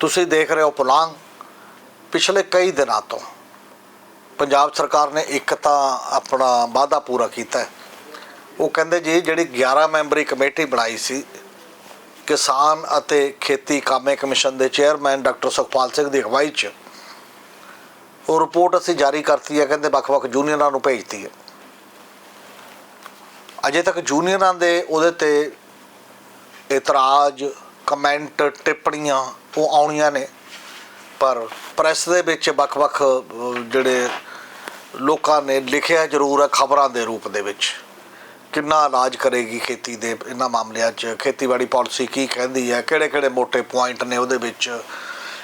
ਤੁਸੀਂ ਦੇਖ ਰਹੇ ਹੋ ਪੁਲਾਂਗ ਪਿਛਲੇ ਕਈ ਦਿਨਾਂ ਤੋਂ। ਪੰਜਾਬ ਸਰਕਾਰ ਨੇ ਇੱਕ ਤਾਂ ਆਪਣਾ ਵਾਅਦਾ ਪੂਰਾ ਕੀਤਾ ਉਹ ਕਹਿੰਦੇ ਜੀ, ਜਿਹੜੀ 11 ਮੈਂਬਰੀ ਕਮੇਟੀ ਬਣਾਈ ਸੀ, ਕਿਸਾਨ ਅਤੇ ਖੇਤੀ ਕਾਮੇ ਕਮਿਸ਼ਨ ਦੇ ਚੇਅਰਮੈਨ ਡਾਕਟਰ ਸੁਖਪਾਲ ਸਿੰਘ ਦੀ ਅਗਵਾਈ 'ਚ ਉਹ ਰਿਪੋਰਟ ਅਸੀਂ ਜਾਰੀ ਕਰਤੀ ਹੈ, ਕਹਿੰਦੇ ਵੱਖ-ਵੱਖ ਯੂਨੀਅਨਾਂ ਨੂੰ ਭੇਜਤੀ ਹੈ। ਅਜੇ ਤੱਕ ਯੂਨੀਅਨਾਂ ਦੇ ਉਹਦੇ ਤੇ ਇਤਰਾਜ਼, ਕਮੈਂਟ, ਟਿੱਪਣੀਆਂ ਉਹ ਆਉਣੀਆਂ ਨੇ। ਪਰ ਪ੍ਰੈਸ ਦੇ ਵਿੱਚ ਵੱਖ-ਵੱਖ ਜਿਹੜੇ ਲੋਕਾਂ ਨੇ ਲਿਖਿਆ ਜ਼ਰੂਰ ਹੈ ਖਬਰਾਂ ਦੇ ਰੂਪ ਦੇ ਵਿੱਚ। ਕਿੰਨਾ ਇਲਾਜ ਕਰੇਗੀ ਖੇਤੀ ਦੇ ਇਹਨਾਂ ਮਾਮਲਿਆਂ 'ਚ? ਖੇਤੀਬਾੜੀ ਪਾਲਿਸੀ ਕੀ ਕਹਿੰਦੀ ਹੈ? ਕਿਹੜੇ-ਕਿਹੜੇ ਮੋٹے ਪੁਆਇੰਟ ਨੇ ਉਹਦੇ ਵਿੱਚ?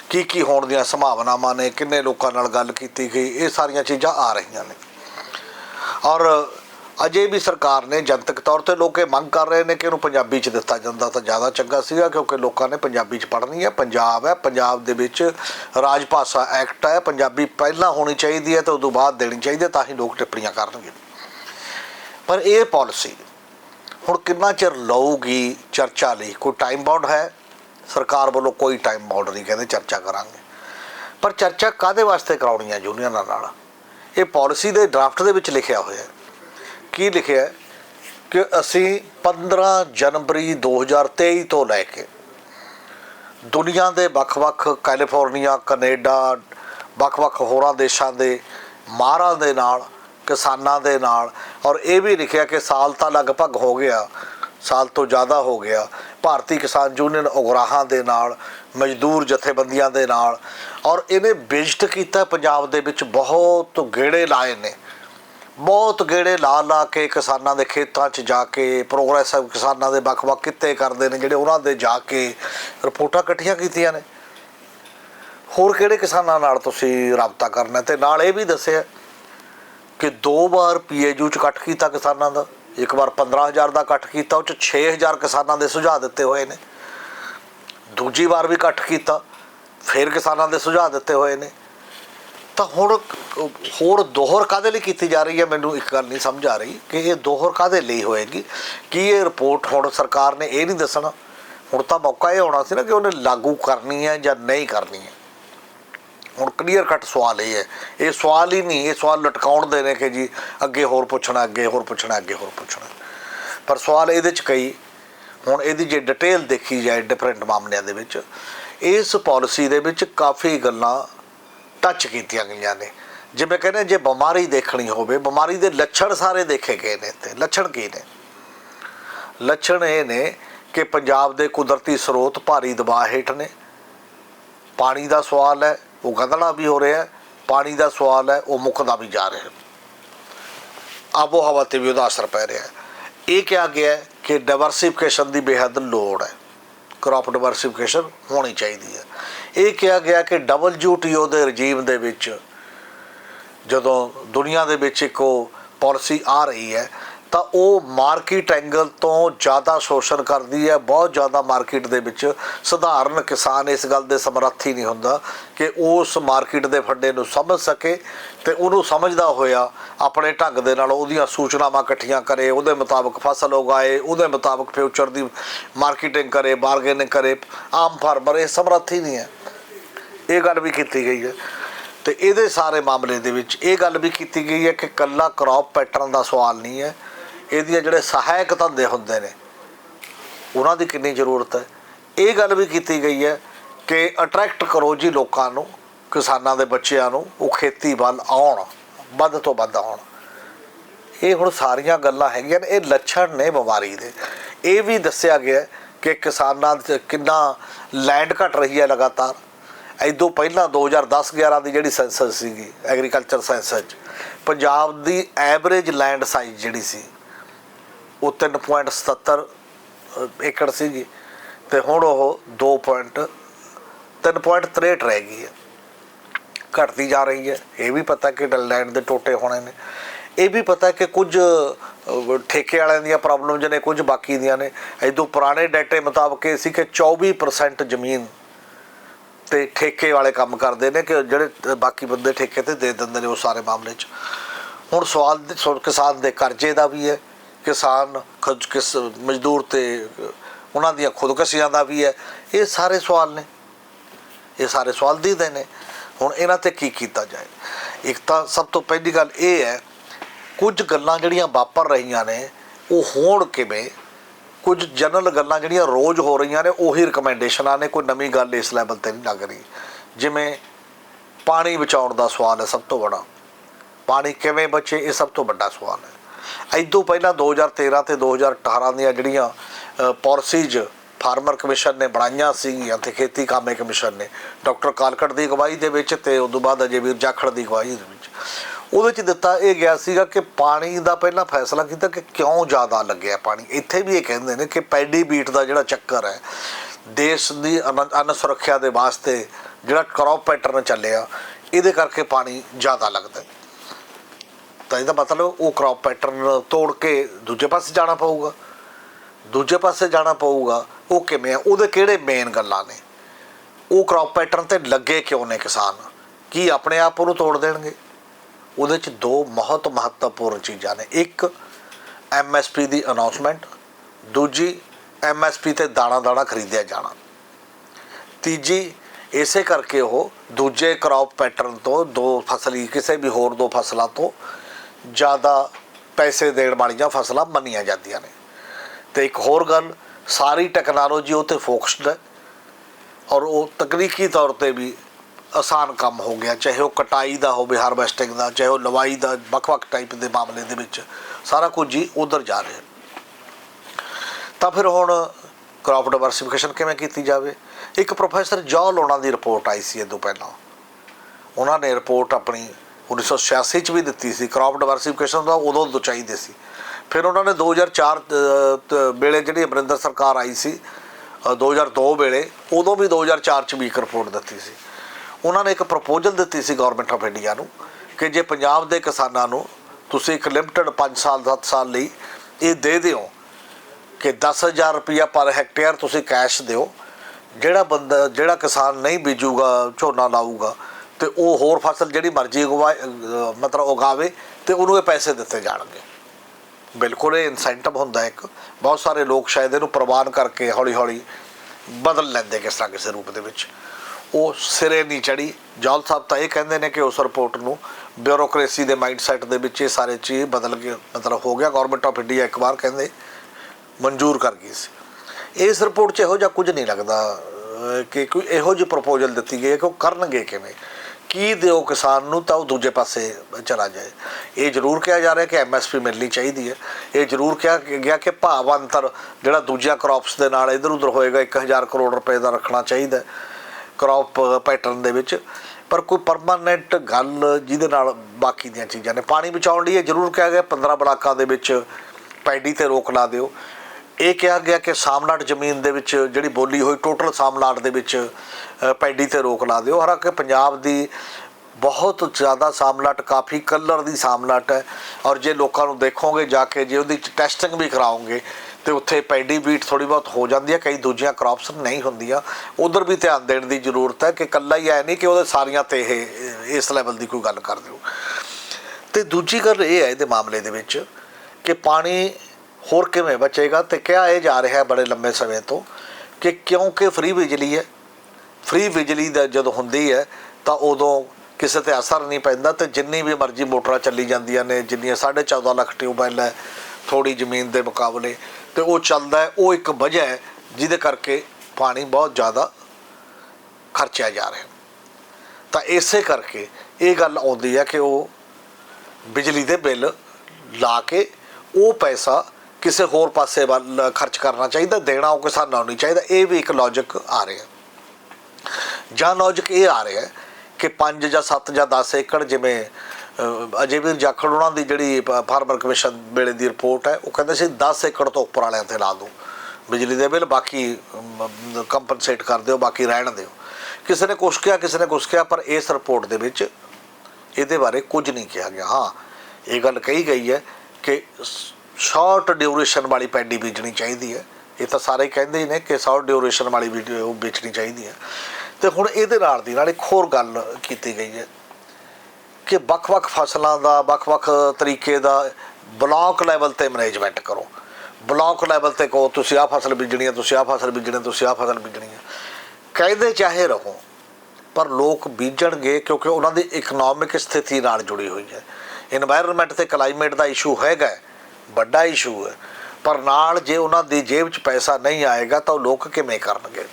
ਕੀ ਕੀ ਹੋਣ ਦੀਆਂ ਸੰਭਾਵਨਾਵਾਂ ਨੇ? ਕਿੰਨੇ ਲੋਕਾਂ ਨਾਲ ਗੱਲ ਕੀਤੀ ਗਈ? ਇਹ ਸਾਰੀਆਂ ਚੀਜ਼ਾਂ ਆ ਰਹੀਆਂ ਨੇ। ਔਰ ਅਜੇ ਵੀ ਸਰਕਾਰ ਨੇ ਜਨਤਕ ਤੌਰ ਤੇ ਲੋਕ ਇਹ ਮੰਗ ਕਰ ਰਹੇ ਨੇ ਕਿ ਇਹਨੂੰ ਪੰਜਾਬੀ ਚ ਦਿੱਤਾ ਜਾਂਦਾ ਤਾਂ ਜ਼ਿਆਦਾ ਚੰਗਾ ਸੀਗਾ ਕਿਉਂਕਿ ਲੋਕਾਂ ਨੇ ਪੰਜਾਬੀ ਚ ਪੜ੍ਹਨੀ ਹੈ, ਪੰਜਾਬ ਹੈ, ਪੰਜਾਬ ਦੇ ਵਿੱਚ ਰਾਜ ਭਾਸ਼ਾ ਐਕਟ ਹੈ, ਪੰਜਾਬੀ ਪਹਿਲਾਂ ਹੋਣੀ ਚਾਹੀਦੀ ਹੈ ਤੇ ਉਦੋਂ ਬਾਅਦ ਦੇਣੀ ਚਾਹੀਦੀ ਹੈ ਤਾਂ ਹੀ ਲੋਕ ਟਿੱਪਣੀਆਂ ਕਰਨਗੇ। ਪਰ ਇਹ ਪਾਲਿਸੀ ਹੁਣ ਕਿੰਨਾ ਚਿਰ ਲਊਗੀ ਚਰਚਾ ਲਈ? ਕੋਈ ਟਾਈਮ ਬਾਉਂਡ ਹੈ? ਸਰਕਾਰ ਵੱਲੋਂ ਕੋਈ ਟਾਈਮ ਬਾਉਂਡ ਨਹੀਂ ਕਹਿੰਦੇ ਚਰਚਾ ਕਰਾਂਗੇ। ਪਰ ਚਰਚਾ ਕਾਦੇ ਵਾਸਤੇ ਕਰਾਉਣੀ ਹੈ ਯੂਨੀਅਨਾਂ ਨਾਲ? ਇਹ ਪਾਲਿਸੀ ਦੇ ਡਰਾਫਟ ਦੇ ਵਿੱਚ ਲਿਖਿਆ ਹੋਇਆ ਹੈ। ਕੀ ਲਿਖਿਆ ਕਿ ਅਸੀਂ 15 ਜਨਵਰੀ 2023 ਤੋਂ ਲੈ ਕੇ ਦੁਨੀਆ ਦੇ ਵੱਖ-ਵੱਖ ਕੈਲੀਫੋਰਨੀਆ, ਕੈਨੇਡਾ, ਵੱਖ-ਵੱਖ ਹੋਰਾਂ ਦੇਸ਼ਾਂ ਦੇ ਮਾਹਰਾਂ ਦੇ ਨਾਲ, ਕਿਸਾਨਾਂ ਦੇ ਨਾਲ, ਔਰ ਇਹ ਵੀ ਲਿਖਿਆ ਕਿ ਸਾਲ ਤਾਂ ਲਗਭਗ ਹੋ ਗਿਆ, ਸਾਲ ਤੋਂ ਜ਼ਿਆਦਾ ਹੋ ਗਿਆ, ਭਾਰਤੀ ਕਿਸਾਨ ਯੂਨੀਅਨ ਉਗਰਾਹਾਂ ਦੇ ਨਾਲ, ਮਜ਼ਦੂਰ ਜਥੇਬੰਦੀਆਂ ਦੇ ਨਾਲ, ਔਰ ਇਹਨੇ ਵਿਜ਼ਿਟ ਕੀਤਾ ਪੰਜਾਬ ਦੇ ਵਿੱਚ ਬਹੁਤ ਗੇੜੇ ਲਾਏ ਨੇ। ਬਹੁਤ ਗੇੜੇ ਲਾ ਲਾ ਕੇ ਕਿਸਾਨਾਂ ਦੇ ਖੇਤਾਂ 'ਚ ਜਾ ਕੇ ਪ੍ਰੋਗਰੈਸਿਵ ਕਿਸਾਨਾਂ ਦੇ ਵੱਖ-ਵੱਖ ਕਿੱਤੇ ਕਰਦੇ ਨੇ, ਜਿਹੜੇ ਉਹਨਾਂ ਦੇ ਜਾ ਕੇ ਰਿਪੋਰਟਾਂ ਇਕੱਠੀਆਂ ਕੀਤੀਆਂ ਨੇ। ਹੋਰ ਕਿਹੜੇ ਕਿਸਾਨਾਂ ਨਾਲ ਤੁਸੀਂ ਰਾਬਤਾ ਕਰਨਾ? ਤੇ ਨਾਲ ਇਹ ਵੀ ਦੱਸਿਆ ਕਿ ਦੋ ਵਾਰ ਪੀਏਯੂ 'ਚ ਇਕੱਠ ਕੀਤਾ ਕਿਸਾਨਾਂ ਦਾ, ਇੱਕ ਵਾਰ 15000 ਦਾ ਇਕੱਠ ਕੀਤਾ, ਉਹ 'ਚ 6000 ਕਿਸਾਨਾਂ ਦੇ ਸੁਝਾਅ ਦਿੱਤੇ ਹੋਏ ਨੇ। ਦੂਜੀ ਵਾਰ ਵੀ ਇਕੱਠ ਕੀਤਾ, ਫਿਰ ਕਿਸਾਨਾਂ ਦੇ ਸੁਝਾਅ ਦਿੱਤੇ ਹੋਏ ਨੇ। ਤਾਂ ਹੁਣ ਹੋਰ ਦੋਹਰ ਕਾਦੇ ਲਈ ਕੀਤੀ ਜਾ ਰਹੀ ਹੈ? ਮੈਨੂੰ ਇੱਕ ਗੱਲ ਨਹੀਂ ਸਮਝ ਆ ਰਹੀ ਕਿ ਇਹ ਦੋਹਰ ਕਾਦੇ ਲਈ ਹੋਏਗੀ? ਕੀ ਇਹ ਰਿਪੋਰਟ ਹੁਣ ਸਰਕਾਰ ਨੇ ਇਹ ਨਹੀਂ ਦੱਸਣਾ? ਹੁਣ ਤਾਂ ਮੌਕਾ ਇਹ ਆਉਣਾ ਸੀ ਨਾ ਕਿ ਉਹਨੇ ਲਾਗੂ ਕਰਨੀ ਹੈ ਜਾਂ ਨਹੀਂ ਕਰਨੀ ਹੈ। ਹੁਣ ਕਲੀਅਰ ਕੱਟ ਸਵਾਲ ਇਹ ਹੈ। ਇਹ ਸਵਾਲ ਹੀ ਨਹੀਂ, ਇਹ ਸਵਾਲ ਲਟਕਾਉਣ ਦੇ ਨੇ ਕਿ ਜੀ ਅੱਗੇ ਹੋਰ ਪੁੱਛਣਾ, ਅੱਗੇ ਹੋਰ ਪੁੱਛਣਾ, ਅੱਗੇ ਹੋਰ ਪੁੱਛਣਾ। ਪਰ ਸਵਾਲ ਇਹਦੇ ਚ ਕਈ। ਹੁਣ ਇਹਦੀ ਜੇ ਡਿਟੇਲ ਦੇਖੀ ਜਾਏ ਡਿਫਰੈਂਟ ਮਾਮਲਿਆਂ ਦੇ ਵਿੱਚ, ਇਸ ਪਾਲਿਸੀ ਦੇ ਵਿੱਚ ਕਾਫੀ ਗੱਲਾਂ ਟੱਚ ਕੀਤੀਆਂ ਗਈਆਂ ਨੇ। ਜਿਵੇਂ ਕਹਿੰਦੇ ਜੇ ਬਿਮਾਰੀ ਦੇਖਣੀ ਹੋਵੇ, ਬਿਮਾਰੀ ਦੇ ਲੱਛਣ ਸਾਰੇ ਦੇਖੇ ਗਏ ਨੇ ਤੇ ਲੱਛਣ ਕੀ ਨੇ? ਲੱਛਣ ਇਹ ਨੇ ਕਿ ਪੰਜਾਬ ਦੇ ਕੁਦਰਤੀ ਸਰੋਤ ਭਾਰੀ ਦਬਾਅ ਹੇਠ ਨੇ। ਪਾਣੀ ਦਾ ਸਵਾਲ ਹੈ, ਉਹ ਗੰਧਲਾ ਵੀ ਹੋ ਰਿਹਾ ਪਾਣੀ ਦਾ ਸਵਾਲ ਹੈ, ਉਹ ਮੁੱਕਦਾ ਵੀ ਜਾ ਰਿਹਾ ਆਬੋ ਹਵਾ ਤੇ ਵੀ ਉਹਦਾ ਅਸਰ ਪੈ ਰਿਹਾ ਇਹ ਕਿਹਾ ਗਿਆ ਕਿ ਡਾਈਵਰਸਿਫਿਕੇਸ਼ਨ ਦੀ ਬੇਹੱਦ ਲੋੜ ਹੈ। ਕ੍ਰੌਪ ਡਾਈਵਰਸਿਫਿਕੇਸ਼ਨ ਹੋਣੀ ਚਾਹੀਦੀ ਹੈ। ਇਹ ਕਿਹਾ ਗਿਆ ਕਿ WTO ਦੇ ਰਜੀਮ ਦੇ ਵਿੱਚ ਜਦੋਂ ਦੁਨੀਆ ਦੇ ਵਿੱਚ ਇੱਕ ਉਹ ਪਾਲਿਸੀ ਆ ਰਹੀ ਹੈ ਤਾਂ ਉਹ ਮਾਰਕੀਟ ਐਂਗਲ ਤੋਂ ਜ਼ਿਆਦਾ ਸ਼ੋਸ਼ਣ ਕਰਦੀ ਹੈ, ਬਹੁਤ ਜ਼ਿਆਦਾ ਮਾਰਕੀਟ ਦੇ ਵਿੱਚ ਸਧਾਰਨ ਕਿਸਾਨ ਇਸ ਗੱਲ ਦੇ ਸਮਰੱਥ ਹੀ ਨਹੀਂ ਹੁੰਦਾ ਕਿ ਉਸ ਮਾਰਕੀਟ ਦੇ ਫੰਡੇ ਨੂੰ ਸਮਝ ਸਕੇ ਤੇ ਉਹਨੂੰ ਸਮਝਦਾ ਹੋਇਆ ਆਪਣੇ ਢੰਗ ਦੇ ਨਾਲ ਉਹਦੀਆਂ ਸੂਚਨਾਵਾਂ ਇਕੱਠੀਆਂ ਕਰੇ, ਉਹਦੇ ਮੁਤਾਬਕ ਫਸਲ ਉਗਾਏ, ਉਹਦੇ ਮੁਤਾਬਕ ਫਿਊਚਰ ਦੀ ਮਾਰਕੀਟਿੰਗ ਕਰੇ ਬਾਰਗੇਨਿੰਗ ਕਰੇ, ਆਮ ਫਾਰਮਰ ਇਹ ਸਮਰੱਥ ਹੀ ਨਹੀਂ ਹੈ। ਇਹ ਗੱਲ ਵੀ ਕੀਤੀ ਗਈ ਹੈ। ਤੇ ਇਹਦੇ ਸਾਰੇ ਮਾਮਲੇ ਦੇ ਵਿੱਚ ਇਹ ਗੱਲ ਵੀ ਕੀਤੀ ਗਈ ਹੈ ਕਿ ਕੱਲਾ ਕ੍ਰੌਪ ਪੈਟਰਨ ਦਾ ਸਵਾਲ ਨਹੀਂ ਹੈ। ਇਹਦੀਆਂ ਜਿਹੜੇ ਸਹਾਇਕ ਧੰਦੇ ਹੁੰਦੇ ਨੇ, ਉਹਨਾਂ ਦੀ ਕਿੰਨੀ ਜ਼ਰੂਰਤ ਹੈ? ਇਹ ਗੱਲ ਵੀ ਕੀਤੀ ਗਈ ਹੈ ਕਿ ਅਟਰੈਕਟ ਕਰੋ ਜੀ ਲੋਕਾਂ ਨੂੰ, ਕਿਸਾਨਾਂ ਦੇ ਬੱਚਿਆਂ ਨੂੰ, ਉਹ ਖੇਤੀ ਵੱਲ ਆਉਣ, ਵੱਧ ਤੋਂ ਵੱਧ ਆਉਣ। ਇਹ ਹੁਣ ਸਾਰੀਆਂ ਗੱਲਾਂ ਹੈਗੀਆਂ ਨੇ, ਇਹ ਲੱਛਣ ਨੇ ਬਿਮਾਰੀ ਦੇ। ਇਹ ਵੀ ਦੱਸਿਆ ਗਿਆ ਕਿ ਕਿਸਾਨਾਂ 'ਚ ਕਿੰਨਾ ਲੈਂਡ ਘਟ ਰਹੀ ਹੈ ਲਗਾਤਾਰ। ਇਦੋਂ ਪਹਿਲਾਂ 2010-11 ਦੀ ਜਿਹੜੀ ਸੈਂਸਸ ਸੀਗੀ ਐਗਰੀਕਲਚਰ ਸੈਂਸਸ 'ਚ, ਪੰਜਾਬ ਦੀ ਐਵਰੇਜ ਲੈਂਡ ਸਾਈਜ਼ ਜਿਹੜੀ ਸੀ ਉਹ 3.77 ਏਕੜ ਸੀਗੀ ਤੇ ਹੁਣ ਉਹ 2. 3.63 ਰਹਿ ਗਈ ਹੈ। ਘਟਦੀ ਜਾ ਰਹੀ ਹੈ। ਇਹ ਵੀ ਪਤਾ ਕਿ ਲੈਂਡ ਦੇ ਟੋਟੇ ਹੋਣੇ ਨੇ। ਇਹ ਵੀ ਪਤਾ ਕਿ ਕੁਝ ਠੇਕੇ ਵਾਲਿਆਂ ਦੀਆਂ ਪ੍ਰੋਬਲਮਸ ਨੇ, ਕੁਝ ਬਾਕੀ ਦੀਆਂ ਨੇ। ਇਦੋਂ ਪੁਰਾਣੇ ਡਾਟੇ ਮੁਤਾਬਕ ਇਹ ਸੀ ਕਿ 24% ਜ਼ਮੀਨ ਤੇ ਠੇਕੇ ਵਾਲੇ ਕੰਮ ਕਰਦੇ ਨੇ ਕਿ ਜਿਹੜੇ ਬਾਕੀ ਬੰਦੇ ਠੇਕੇ ਤੇ ਦੇ ਦਿੰਦੇ ਨੇ ਉਹ ਸਾਰੇ ਮਾਮਲੇ 'ਚ। ਹੁਣ ਸਵਾਲ ਸੋ- ਕਿਸਾਨ ਦੇ ਕਰਜ਼ੇ ਦਾ ਵੀ ਹੈ। ਕਿਸਾਨ, ਖੁਦ ਕਿਸ ਮਜ਼ਦੂਰ ਤੇ, ਉਹਨਾਂ ਦੀਆਂ ਖੁਦਕਸ਼ੀਆਂ ਦਾ ਵੀ ਹੈ। ਇਹ ਸਾਰੇ ਸਵਾਲ ਨੇ। ਇਹ ਸਾਰੇ ਸਵਾਲ ਦੀਦੇ ਨੇ। ਹੁਣ ਇਹਨਾਂ ਤੇ ਕੀ ਕੀਤਾ ਜਾਏ? ਇੱਕ ਤਾਂ ਸਭ ਤੋਂ ਪਹਿਲੀ ਗੱਲ ਇਹ ਹੈ, ਕੁਝ ਗੱਲਾਂ ਜਿਹੜੀਆਂ ਵਾਪਰ ਰਹੀਆਂ ਨੇ, ਉਹ ਹੋਣ ਕਿਵੇਂ? ਕੁਝ ਜਨਰਲ ਗੱਲਾਂ ਜਿਹੜੀਆਂ ਰੋਜ਼ ਹੋ ਰਹੀਆਂ ਨੇ, ਉਹੀ ਰეკਮੈਂਡੇਸ਼ਨਾਂ ਨੇ। ਕੋਈ ਨਵੀਂ ਗੱਲ ਇਸ ਲੈਵਲ ਤੇ ਨਹੀਂ ਲੱਗ ਰਹੀ। ਜਿਵੇਂ ਪਾਣੀ ਬਚਾਉਣ ਦਾ ਸਵਾਲ ਹੈ ਸਭ ਤੋਂ ਬੜਾ ਪਾਣੀ ਕਿਵੇਂ ਬਚੇ, ਇਹ ਸਭ ਤੋਂ ਵੱਡਾ ਸਵਾਲ ਹੈ। ਇਦੋਂ ਪਹਿਲਾਂ 2013 ਤੇ 2018 ਦੀਆਂ ਜਿਹੜੀਆਂ ਪਾਲਿਸੀਜ਼ ਫਾਰਮਰ ਕਮਿਸ਼ਨ ਨੇ ਬਣਾਈਆਂ ਸੀਗੀਆਂ ਤੇ ਖੇਤੀ ਕਾਮੇ ਕਮਿਸ਼ਨ ਨੇ, ਡਾਕਟਰ ਕਾਲਕਟ ਦੀ ਅਗਵਾਈ ਦੇ ਵਿੱਚ ਤੇ ਉਸ ਤੋਂ ਬਾਅਦ ਅਜੇ ਵੀਰ ਜਾਖੜ ਦੀ ਅਗਵਾਈ ਦੇ ਵਿੱਚ। ਉਹਦੇ ਚ ਦਿੱਤਾ ਇਹ ਗਿਆ ਸੀਗਾ ਕਿ ਪਾਣੀ ਦਾ ਪਹਿਲਾਂ ਫੈਸਲਾ ਕੀਤਾ ਕਿ ਕਿਉਂ ਜ਼ਿਆਦਾ ਲੱਗਿਆ ਪਾਣੀ। ਇੱਥੇ ਵੀ ਇਹ ਕਹਿੰਦੇ ਨੇ ਕਿ ਪੈਡੀ ਬੀਟ ਦਾ ਜਿਹੜਾ ਚੱਕਰ ਹੈ, ਦੇਸ਼ ਦੀ ਅਨ ਅੰਨ ਸੁਰੱਖਿਆ ਦੇ ਵਾਸਤੇ ਜਿਹੜਾ ਕ੍ਰੌਪ ਪੈਟਰਨ ਚੱਲਿਆ, ਇਹਦੇ ਕਰਕੇ ਪਾਣੀ ਜ਼ਿਆਦਾ ਲੱਗਦਾ ਤਾਂ ਇਹਦਾ ਮਤਲਬ ਉਹ ਕ੍ਰੌਪ ਪੈਟਰਨ ਤੋੜ ਕੇ ਦੂਜੇ ਪਾਸੇ ਜਾਣਾ ਪਊਗਾ। ਦੂਜੇ ਪਾਸੇ ਜਾਣਾ ਪਊਗਾ, ਉਹ ਕਿਵੇਂ ਆ ਉਹਦੇ ਕਿਹੜੇ ਮੇਨ ਗੱਲਾਂ ਨੇ? ਉਹ ਕ੍ਰੌਪ ਪੈਟਰਨ ਤੇ ਲੱਗੇ ਕਿਉਂ ਨੇ ਕਿਸਾਨ? ਕੀ ਆਪਣੇ ਆਪ ਉਹਨੂੰ ਤੋੜ ਦੇਣਗੇ? ਉਹਦੇ ਚ ਦੋ ਬਹੁਤ ਮਹੱਤਵਪੂਰਨ ਚੀਜ਼ਾਂ ਨੇ। ਇੱਕ ਐਮਐਸਪੀ ਦੀ ਅਨਾਉਂਸਮੈਂਟ ਦੂਜੀ ਐਮਐਸਪੀ ਤੇ ਦਾਣਾ ਦਾਣਾ ਖਰੀਦਿਆ ਜਾਣਾ। ਤੀਜੀ, ਇਸੇ ਕਰਕੇ ਉਹ ਦੂਜੇ ਕ੍ਰੌਪ ਪੈਟਰਨ ਤੋਂ ਦੋ ਫਸਲੀ, ਕਿਸੇ ਵੀ ਹੋਰ ਦੋ ਫਸਲਾਂ ਤੋਂ ਜ਼ਿਆਦਾ ਪੈਸੇ ਦੇਣ ਵਾਲੀਆਂ ਫਸਲਾਂ ਮੰਨੀਆਂ ਜਾਂਦੀਆਂ ਨੇ। ਤੇ ਇੱਕ ਹੋਰ ਗੱਲ, ਸਾਰੀ ਟੈਕਨੋਲੋਜੀ ਉਹ ਤੇ ਫੋਕਸਡ ਹੈ ਔਰ ਉਹ ਤਕਨੀਕੀ ਤੌਰ ਤੇ ਵੀ ਆਸਾਨ ਕੰਮ ਹੋ ਗਿਆ, ਚਾਹੇ ਉਹ ਕਟਾਈ ਦਾ ਹੋਵੇ ਹਾਰਵੈਸਟਿੰਗ ਦਾ, ਚਾਹੇ ਉਹ ਲਵਾਈ ਦਾ, ਵੱਖ-ਵੱਖ ਟਾਈਪ ਦੇ ਮਾਮਲੇ ਦੇ ਵਿੱਚ ਸਾਰਾ ਕੁਝ ਹੀ ਉਧਰ ਜਾ ਰਿਹਾ। ਤਾਂ ਫਿਰ ਹੁਣ ਕ੍ਰੌਪ ਡਾਈਵਰਸਿਫਿਕੇਸ਼ਨ ਕਿਵੇਂ ਕੀਤੀ ਜਾਵੇ? ਇੱਕ ਪ੍ਰੋਫੈਸਰ ਜੌਲ ਉਹਨਾਂ ਦੀ ਰਿਪੋਰਟ ਆਈ ਸੀ ਇਹ ਤੋਂ ਪਹਿਲਾਂ। ਉਹਨਾਂ ਨੇ ਰਿਪੋਰਟ ਆਪਣੀ 1986 ਚ ਵੀ ਦਿੱਤੀ ਸੀ ਕ੍ਰੌਪ ਡਾਈਵਰਸਿਫਿਕੇਸ਼ਨ ਦਾ ਉਦੋਂ ਤੋਂ ਚਾਹੀਦੇ ਸੀ। ਫਿਰ ਉਹਨਾਂ ਨੇ 2004 ਤ- ਤ- ਵੇਲੇ ਜਿਹੜੀ ਅਮਰਿੰਦਰ ਸਰਕਾਰ ਆਈ ਸੀ ਅ, 2002 ਵੇਲੇ ਉਦੋਂ ਵੀ 2004 ਚ ਵੀਕ ਰਿਪੋਰਟ ਦਿੱਤੀ ਸੀ। ਉਹਨਾਂ ਨੇ ਇੱਕ ਪ੍ਰਪੋਜ਼ਲ ਦਿੱਤੀ ਸੀ ਗਵਰਨਮੈਂਟ ਆਫ ਇੰਡੀਆ ਨੂੰ ਕਿ ਜੇ ਪੰਜਾਬ ਦੇ ਕਿਸਾਨਾਂ ਨੂੰ ਤੁਸੀਂ ਇੱਕ ਲਿਮਟਿਡ 5 ਸਾਲ 7 ਸਾਲ ਲਈ ਇਹ ਦੇ ਦਿਓ ਕਿ 10000 ਰੁਪਇਆ ਪਰ ਹੈਕਟੇਅਰ ਤੁਸੀਂ ਕੈਸ਼ ਦਿਓ ਜਿਹੜਾ ਬੰਦਾ ਜਿਹੜਾ ਕਿਸਾਨ ਨਹੀਂ ਬੀਜੂਗਾ ਝੋਨਾ ਲਾਊਗਾ ਤੇ ਉਹ ਹੋਰ ਫਸਲ ਜਿਹੜੀ ਮਰਜ਼ੀ ਉਗਵਾਏ ਮਤਲਬ ਉਗਾਵੇ ਤੇ ਉਹਨੂੰ ਇਹ ਪੈਸੇ ਦਿੱਤੇ ਜਾਣਗੇ। ਬਿਲਕੁਲ ਇਹ ਇਨਸੈਂਟਿਵ ਹੁੰਦਾ ਇੱਕ। ਬਹੁਤ ਸਾਰੇ ਲੋਕ ਸ਼ਾਇਦ ਇਹਨੂੰ ਪ੍ਰਵਾਨ ਕਰਕੇ ਹੌਲੀ ਹੌਲੀ ਬਦਲ ਲੈਂਦੇ ਕਿਸ ਤਰ੍ਹਾਂ ਕਿਸੇ ਰੂਪ ਦੇ ਵਿੱਚ। ਉਹ ਸਿਰੇ ਨਹੀਂ ਚੜੀ ਜੌਲ ਸਾਹਿਬ ਤਾਂ ਇਹ ਕਹਿੰਦੇ ਨੇ ਕਿ ਉਸ ਰਿਪੋਰਟ ਨੂੰ ਬਿਊਰੋਕ੍ਰੇਸੀ ਦੇ ਮਾਈਂਡਸੈਟ ਦੇ ਵਿੱਚ ਇਹ ਸਾਰੇ ਚੀਜ਼ ਬਦਲ ਕੇ ਮਤਲਬ ਹੋ ਗਿਆ। ਗਵਰਨਮੈਂਟ ਆਫ ਇੰਡੀਆ ਇੱਕ ਵਾਰ ਕਹਿੰਦੇ ਮਨਜ਼ੂਰ ਕਰ ਗਈ ਸੀ। ਇਸ ਰਿਪੋਰਟ 'ਚ ਇਹੋ ਜਿਹਾ ਕੁਝ ਨਹੀਂ ਲੱਗਦਾ ਕਿ ਕੋਈ ਇਹੋ ਜਿਹੀ ਪ੍ਰਪੋਜ਼ਲ ਦਿੱਤੀ ਗਈ ਹੈ ਕਿ ਉਹ ਕਰਨਗੇ ਕਿਵੇਂ? ਕੀ ਦਿਓ ਕਿਸਾਨ ਨੂੰ ਤਾਂ ਉਹ ਦੂਜੇ ਪਾਸੇ ਚਲਾ ਜਾਏ। ਇਹ ਜ਼ਰੂਰ ਕਿਹਾ ਜਾ ਰਿਹਾ ਕਿ ਐਮਐਸਪੀ ਮਿਲਣੀ ਚਾਹੀਦੀ ਹੈ। ਇਹ ਜ਼ਰੂਰ ਕਿਹਾ ਗਿਆ ਕਿ ਭਾਵ ਅੰਤਰ ਜਿਹੜਾ ਦੂਜਿਆਂ ਕ੍ਰੌਪਸ ਦੇ ਨਾਲ ਇਧਰ ਉਧਰ ਹੋਏਗਾ 1000 ਕਰੋੜ ਰੁਪਏ ਦਾ ਰੱਖਣਾ ਚਾਹੀਦਾ ਕ੍ਰੌਪ ਪੈਟਰਨ ਦੇ ਵਿੱਚ। ਪਰ ਕੋਈ ਪਰਮਾਨੈਂਟ ਗੱਲ ਜਿਹਦੇ ਨਾਲ ਬਾਕੀ ਦੀਆਂ ਚੀਜ਼ਾਂ ਨੇ। ਪਾਣੀ ਬਚਾਉਣ ਲਈ ਇਹ ਜ਼ਰੂਰ ਕਿਹਾ ਗਿਆ 15 ਬਲਾਕਾਂ ਦੇ ਵਿੱਚ ਪੈਡੀ ਤੇ ਰੋਕ ਲਾ ਦਿਓ। ਇਹ ਕਿਹਾ ਗਿਆ ਕਿ ਸਾਮਲਾਟ ਜ਼ਮੀਨ ਦੇ ਵਿੱਚ ਜਿਹੜੀ ਬੋਲੀ ਹੋਈ ਟੋਟਲ ਸਾਮਲਾਟ ਦੇ ਵਿੱਚ ਪੈਡੀ ਤੇ ਰੋਕ ਲਾ ਦਿਓ। ਹਾਲਾਂਕਿ ਪੰਜਾਬ ਦੀ ਬਹੁਤ ਜ਼ਿਆਦਾ ਸਾਮਲਾਟ ਕਾਫੀ ਕਲਰ ਦੀ ਸਾਮਲਾਟ ਹੈ ਔਰ ਜੇ ਲੋਕਾਂ ਨੂੰ ਦੇਖੋਗੇ ਜਾ ਕੇ, ਜੇ ਉਹਦੀ ਟੈਸਟਿੰਗ ਵੀ ਕਰਾਓਗੇ, ਤੇ ਉੱਥੇ ਪੈਡੀ ਬੀਟ ਥੋੜੀ ਬਹੁਤ ਹੋ ਜਾਂਦੀ ਹੈ, ਕਈ ਦੂਜੀਆਂ ਕ੍ਰੌਪਸ ਨਹੀਂ ਹੁੰਦੀਆਂ। ਉਧਰ ਵੀ ਧਿਆਨ ਦੇਣ ਦੀ ਜ਼ਰੂਰਤ ਹੈ ਕਿ ਕੱਲਾ ਹੀ ਐ ਨਹੀਂ ਕਿ ਉਹਦੇ ਸਾਰੀਆਂ ਤੇ ਇਹ, ਇਸ ਲੈਵਲ ਦੀ ਕੋਈ ਗੱਲ ਕਰ ਦਿਓ। ਤੇ ਦੂਜੀ ਗੱਲ ਇਹ ਹੈ ਇਹਦੇ ਮਾਮਲੇ ਦੇ ਵਿੱਚ ਕਿ ਪਾਣੀ ਹੋਰ ਕਿਵੇਂ ਬਚੇਗਾ ਤੇ ਕਿਹਾ ਇਹ ਜਾ ਰਿਹਾ ਹੈ ਬੜੇ ਲੰਮੇ ਸਮੇਂ ਤੋਂ ਕਿ ਕਿਉਂਕਿ ਫ੍ਰੀ ਬਿਜਲੀ ਹੈ ਫ੍ਰੀ ਬਿਜਲੀ ਦਾ ਜਦੋਂ ਹੁੰਦੀ ਹੈ, ਤਾਂ ਉਦੋਂ ਕਿਸੇ ਤੇ ਅਸਰ ਨਹੀਂ ਪੈਂਦਾ ਤੇ ਜਿੰਨੀ ਵੀ ਮਰਜ਼ੀ ਮੋਟਰਾਂ ਚੱਲੀ ਜਾਂਦੀਆਂ ਨੇ, ਜਿੰਨੀਆਂ 14.5 ਲੱਖ ਟਿਊਬਵੈੱਲ ਹੈ ਥੋੜੀ ਜ਼ਮੀਨ ਦੇ ਮੁਕਾਬਲੇ, ਤੇ ਉਹ ਚੱਲਦਾ ਹੈ, ਉਹ ਇੱਕ ਵਜ੍ਹਾ ਹੈ, ਜਿਹਦੇ ਕਰਕੇ ਪਾਣੀ ਬਹੁਤ ਜ਼ਿਆਦਾ ਖਰਚਿਆ ਜਾ ਰਿਹਾ। ਤਾਂ ਇਸੇ ਕਰਕੇ ਇਹ ਗੱਲ ਆਉਂਦੀ ਹੈ ਕਿ ਉਹ ਬਿਜਲੀ ਦੇ ਬਿੱਲ ਲਾ ਕੇ ਉਹ ਪੈਸਾ ਕਿਸੇ ਹੋਰ ਪਾਸੇ ਵੱਲ ਖਰਚ ਕਰਨਾ ਚਾਹੀਦਾ, ਦੇਣਾ ਉਹ ਕਿਸਾਨਾਂ ਨੂੰ ਨਹੀਂ ਚਾਹੀਦਾ, ਇਹ ਵੀ ਇੱਕ ਲੌਜੀਕ ਆ ਰਿਹਾ। ਜਾਂ ਲੌਜੀਕ ਇਹ ਆ ਰਿਹਾ ਕਿ 5 ਜਾਂ 7 ਜਾਂ 10 ਏਕੜ ਜਿਵੇਂ ਅਜੇ ਵੀ ਜਾਖੜ ਉਹਨਾਂ ਦੀ ਜਿਹੜੀ ਫਾਰਮਰ ਕਮਿਸ਼ਨ ਵੇਲੇ ਦੀ ਰਿਪੋਰਟ ਹੈ, ਉਹ ਕਹਿੰਦੇ ਸੀ 10 ਏਕੜ ਤੋਂ ਉੱਪਰ ਵਾਲਿਆਂ ਤੇ ਲਾ ਦਿਓ। ਬਿਜਲੀ ਦੇ ਬਿੱਲ, ਬਾਕੀ ਕੰਪਨਸੇਟ ਕਰ ਦਿਓ, ਬਾਕੀ ਰਹਿਣ ਦਿਓ। ਕਿਸੇ ਨੇ ਕੁਛ ਕਿਹਾ, ਕਿਸੇ ਨੇ ਕੁਛ ਕਿਹਾ, ਪਰ ਇਸ ਰਿਪੋਰਟ ਦੇ ਵਿੱਚ ਇਹਦੇ ਬਾਰੇ ਕੁਝ ਨਹੀਂ ਕਿਹਾ ਗਿਆ। ਹਾਂ, ਇਹ ਗੱਲ ਕਹੀ ਗਈ ਹੈ ਕਿ ਸ਼ਾਰਟ ਡਿਊਰੇਸ਼ਨ ਵਾਲੀ ਪੈਡੀ ਬੀਜਣੀ ਚਾਹੀਦੀ ਹੈ। ਇਹ ਤਾਂ ਸਾਰੇ ਕਹਿੰਦੇ ਹੀ ਨੇ ਕਿ ਸ਼ਾਰਟ ਡਿਊਰੇਸ਼ਨ ਵਾਲੀ ਵੀਡੀਓ ਵੇਚਣੀ ਚਾਹੀਦੀ ਹੈ। ਤੇ ਹੁਣ ਇਹਦੇ ਨਾਲ ਦੀ ਨਾਲ ਇੱਕ ਹੋਰ ਗੱਲ ਕੀਤੀ ਗਈ ਹੈ ਕਿ ਵੱਖ-ਵੱਖ ਫਸਲਾਂ ਦਾ, ਵੱਖ-ਵੱਖ ਤਰੀਕੇ ਦਾ ਬਲਾਕ ਲੈਵਲ ਤੇ ਮੈਨੇਜਮੈਂਟ ਕਰੋ। ਬਲਾਕ ਲੈਵਲ ਤੇ ਕੋ ਤੁਸੀਂ ਆ ਫਸਲ ਬੀਜਣੀ ਹੈ, ਤੁਸੀਂ ਆ ਫਸਲ ਬੀਜਣੀ ਹੈ, ਤੁਸੀਂ ਆ ਫਸਲ ਬੀਜਣੀ ਹੈ। ਕਹਿੰਦੇ ਚਾਹੇ ਰਹੋ, ਪਰ ਲੋਕ ਬੀਜਣਗੇ ਕਿਉਂਕਿ ਉਹਨਾਂ ਦੀ ਇਕਨੋਮਿਕ ਸਥਿਤੀ ਨਾਲ ਜੁੜੀ ਹੋਈ ਹੈ। এনवायरमेंट ਤੇ ਕਲਾਈਮੇਟ ਦਾ ਇਸ਼ੂ ਹੈਗਾ ਵੱਡਾ ਇਸ਼ੂ ਹੈ। ਪਰ ਨਾਲ ਜੇ ਉਹਨਾਂ ਦੀ ਜੇਬ 'ਚ ਪੈਸਾ ਨਹੀਂ ਆਏਗਾ ਤਾਂ ਉਹ ਲੋਕ ਕਿਵੇਂ ਕਰਨਗੇ?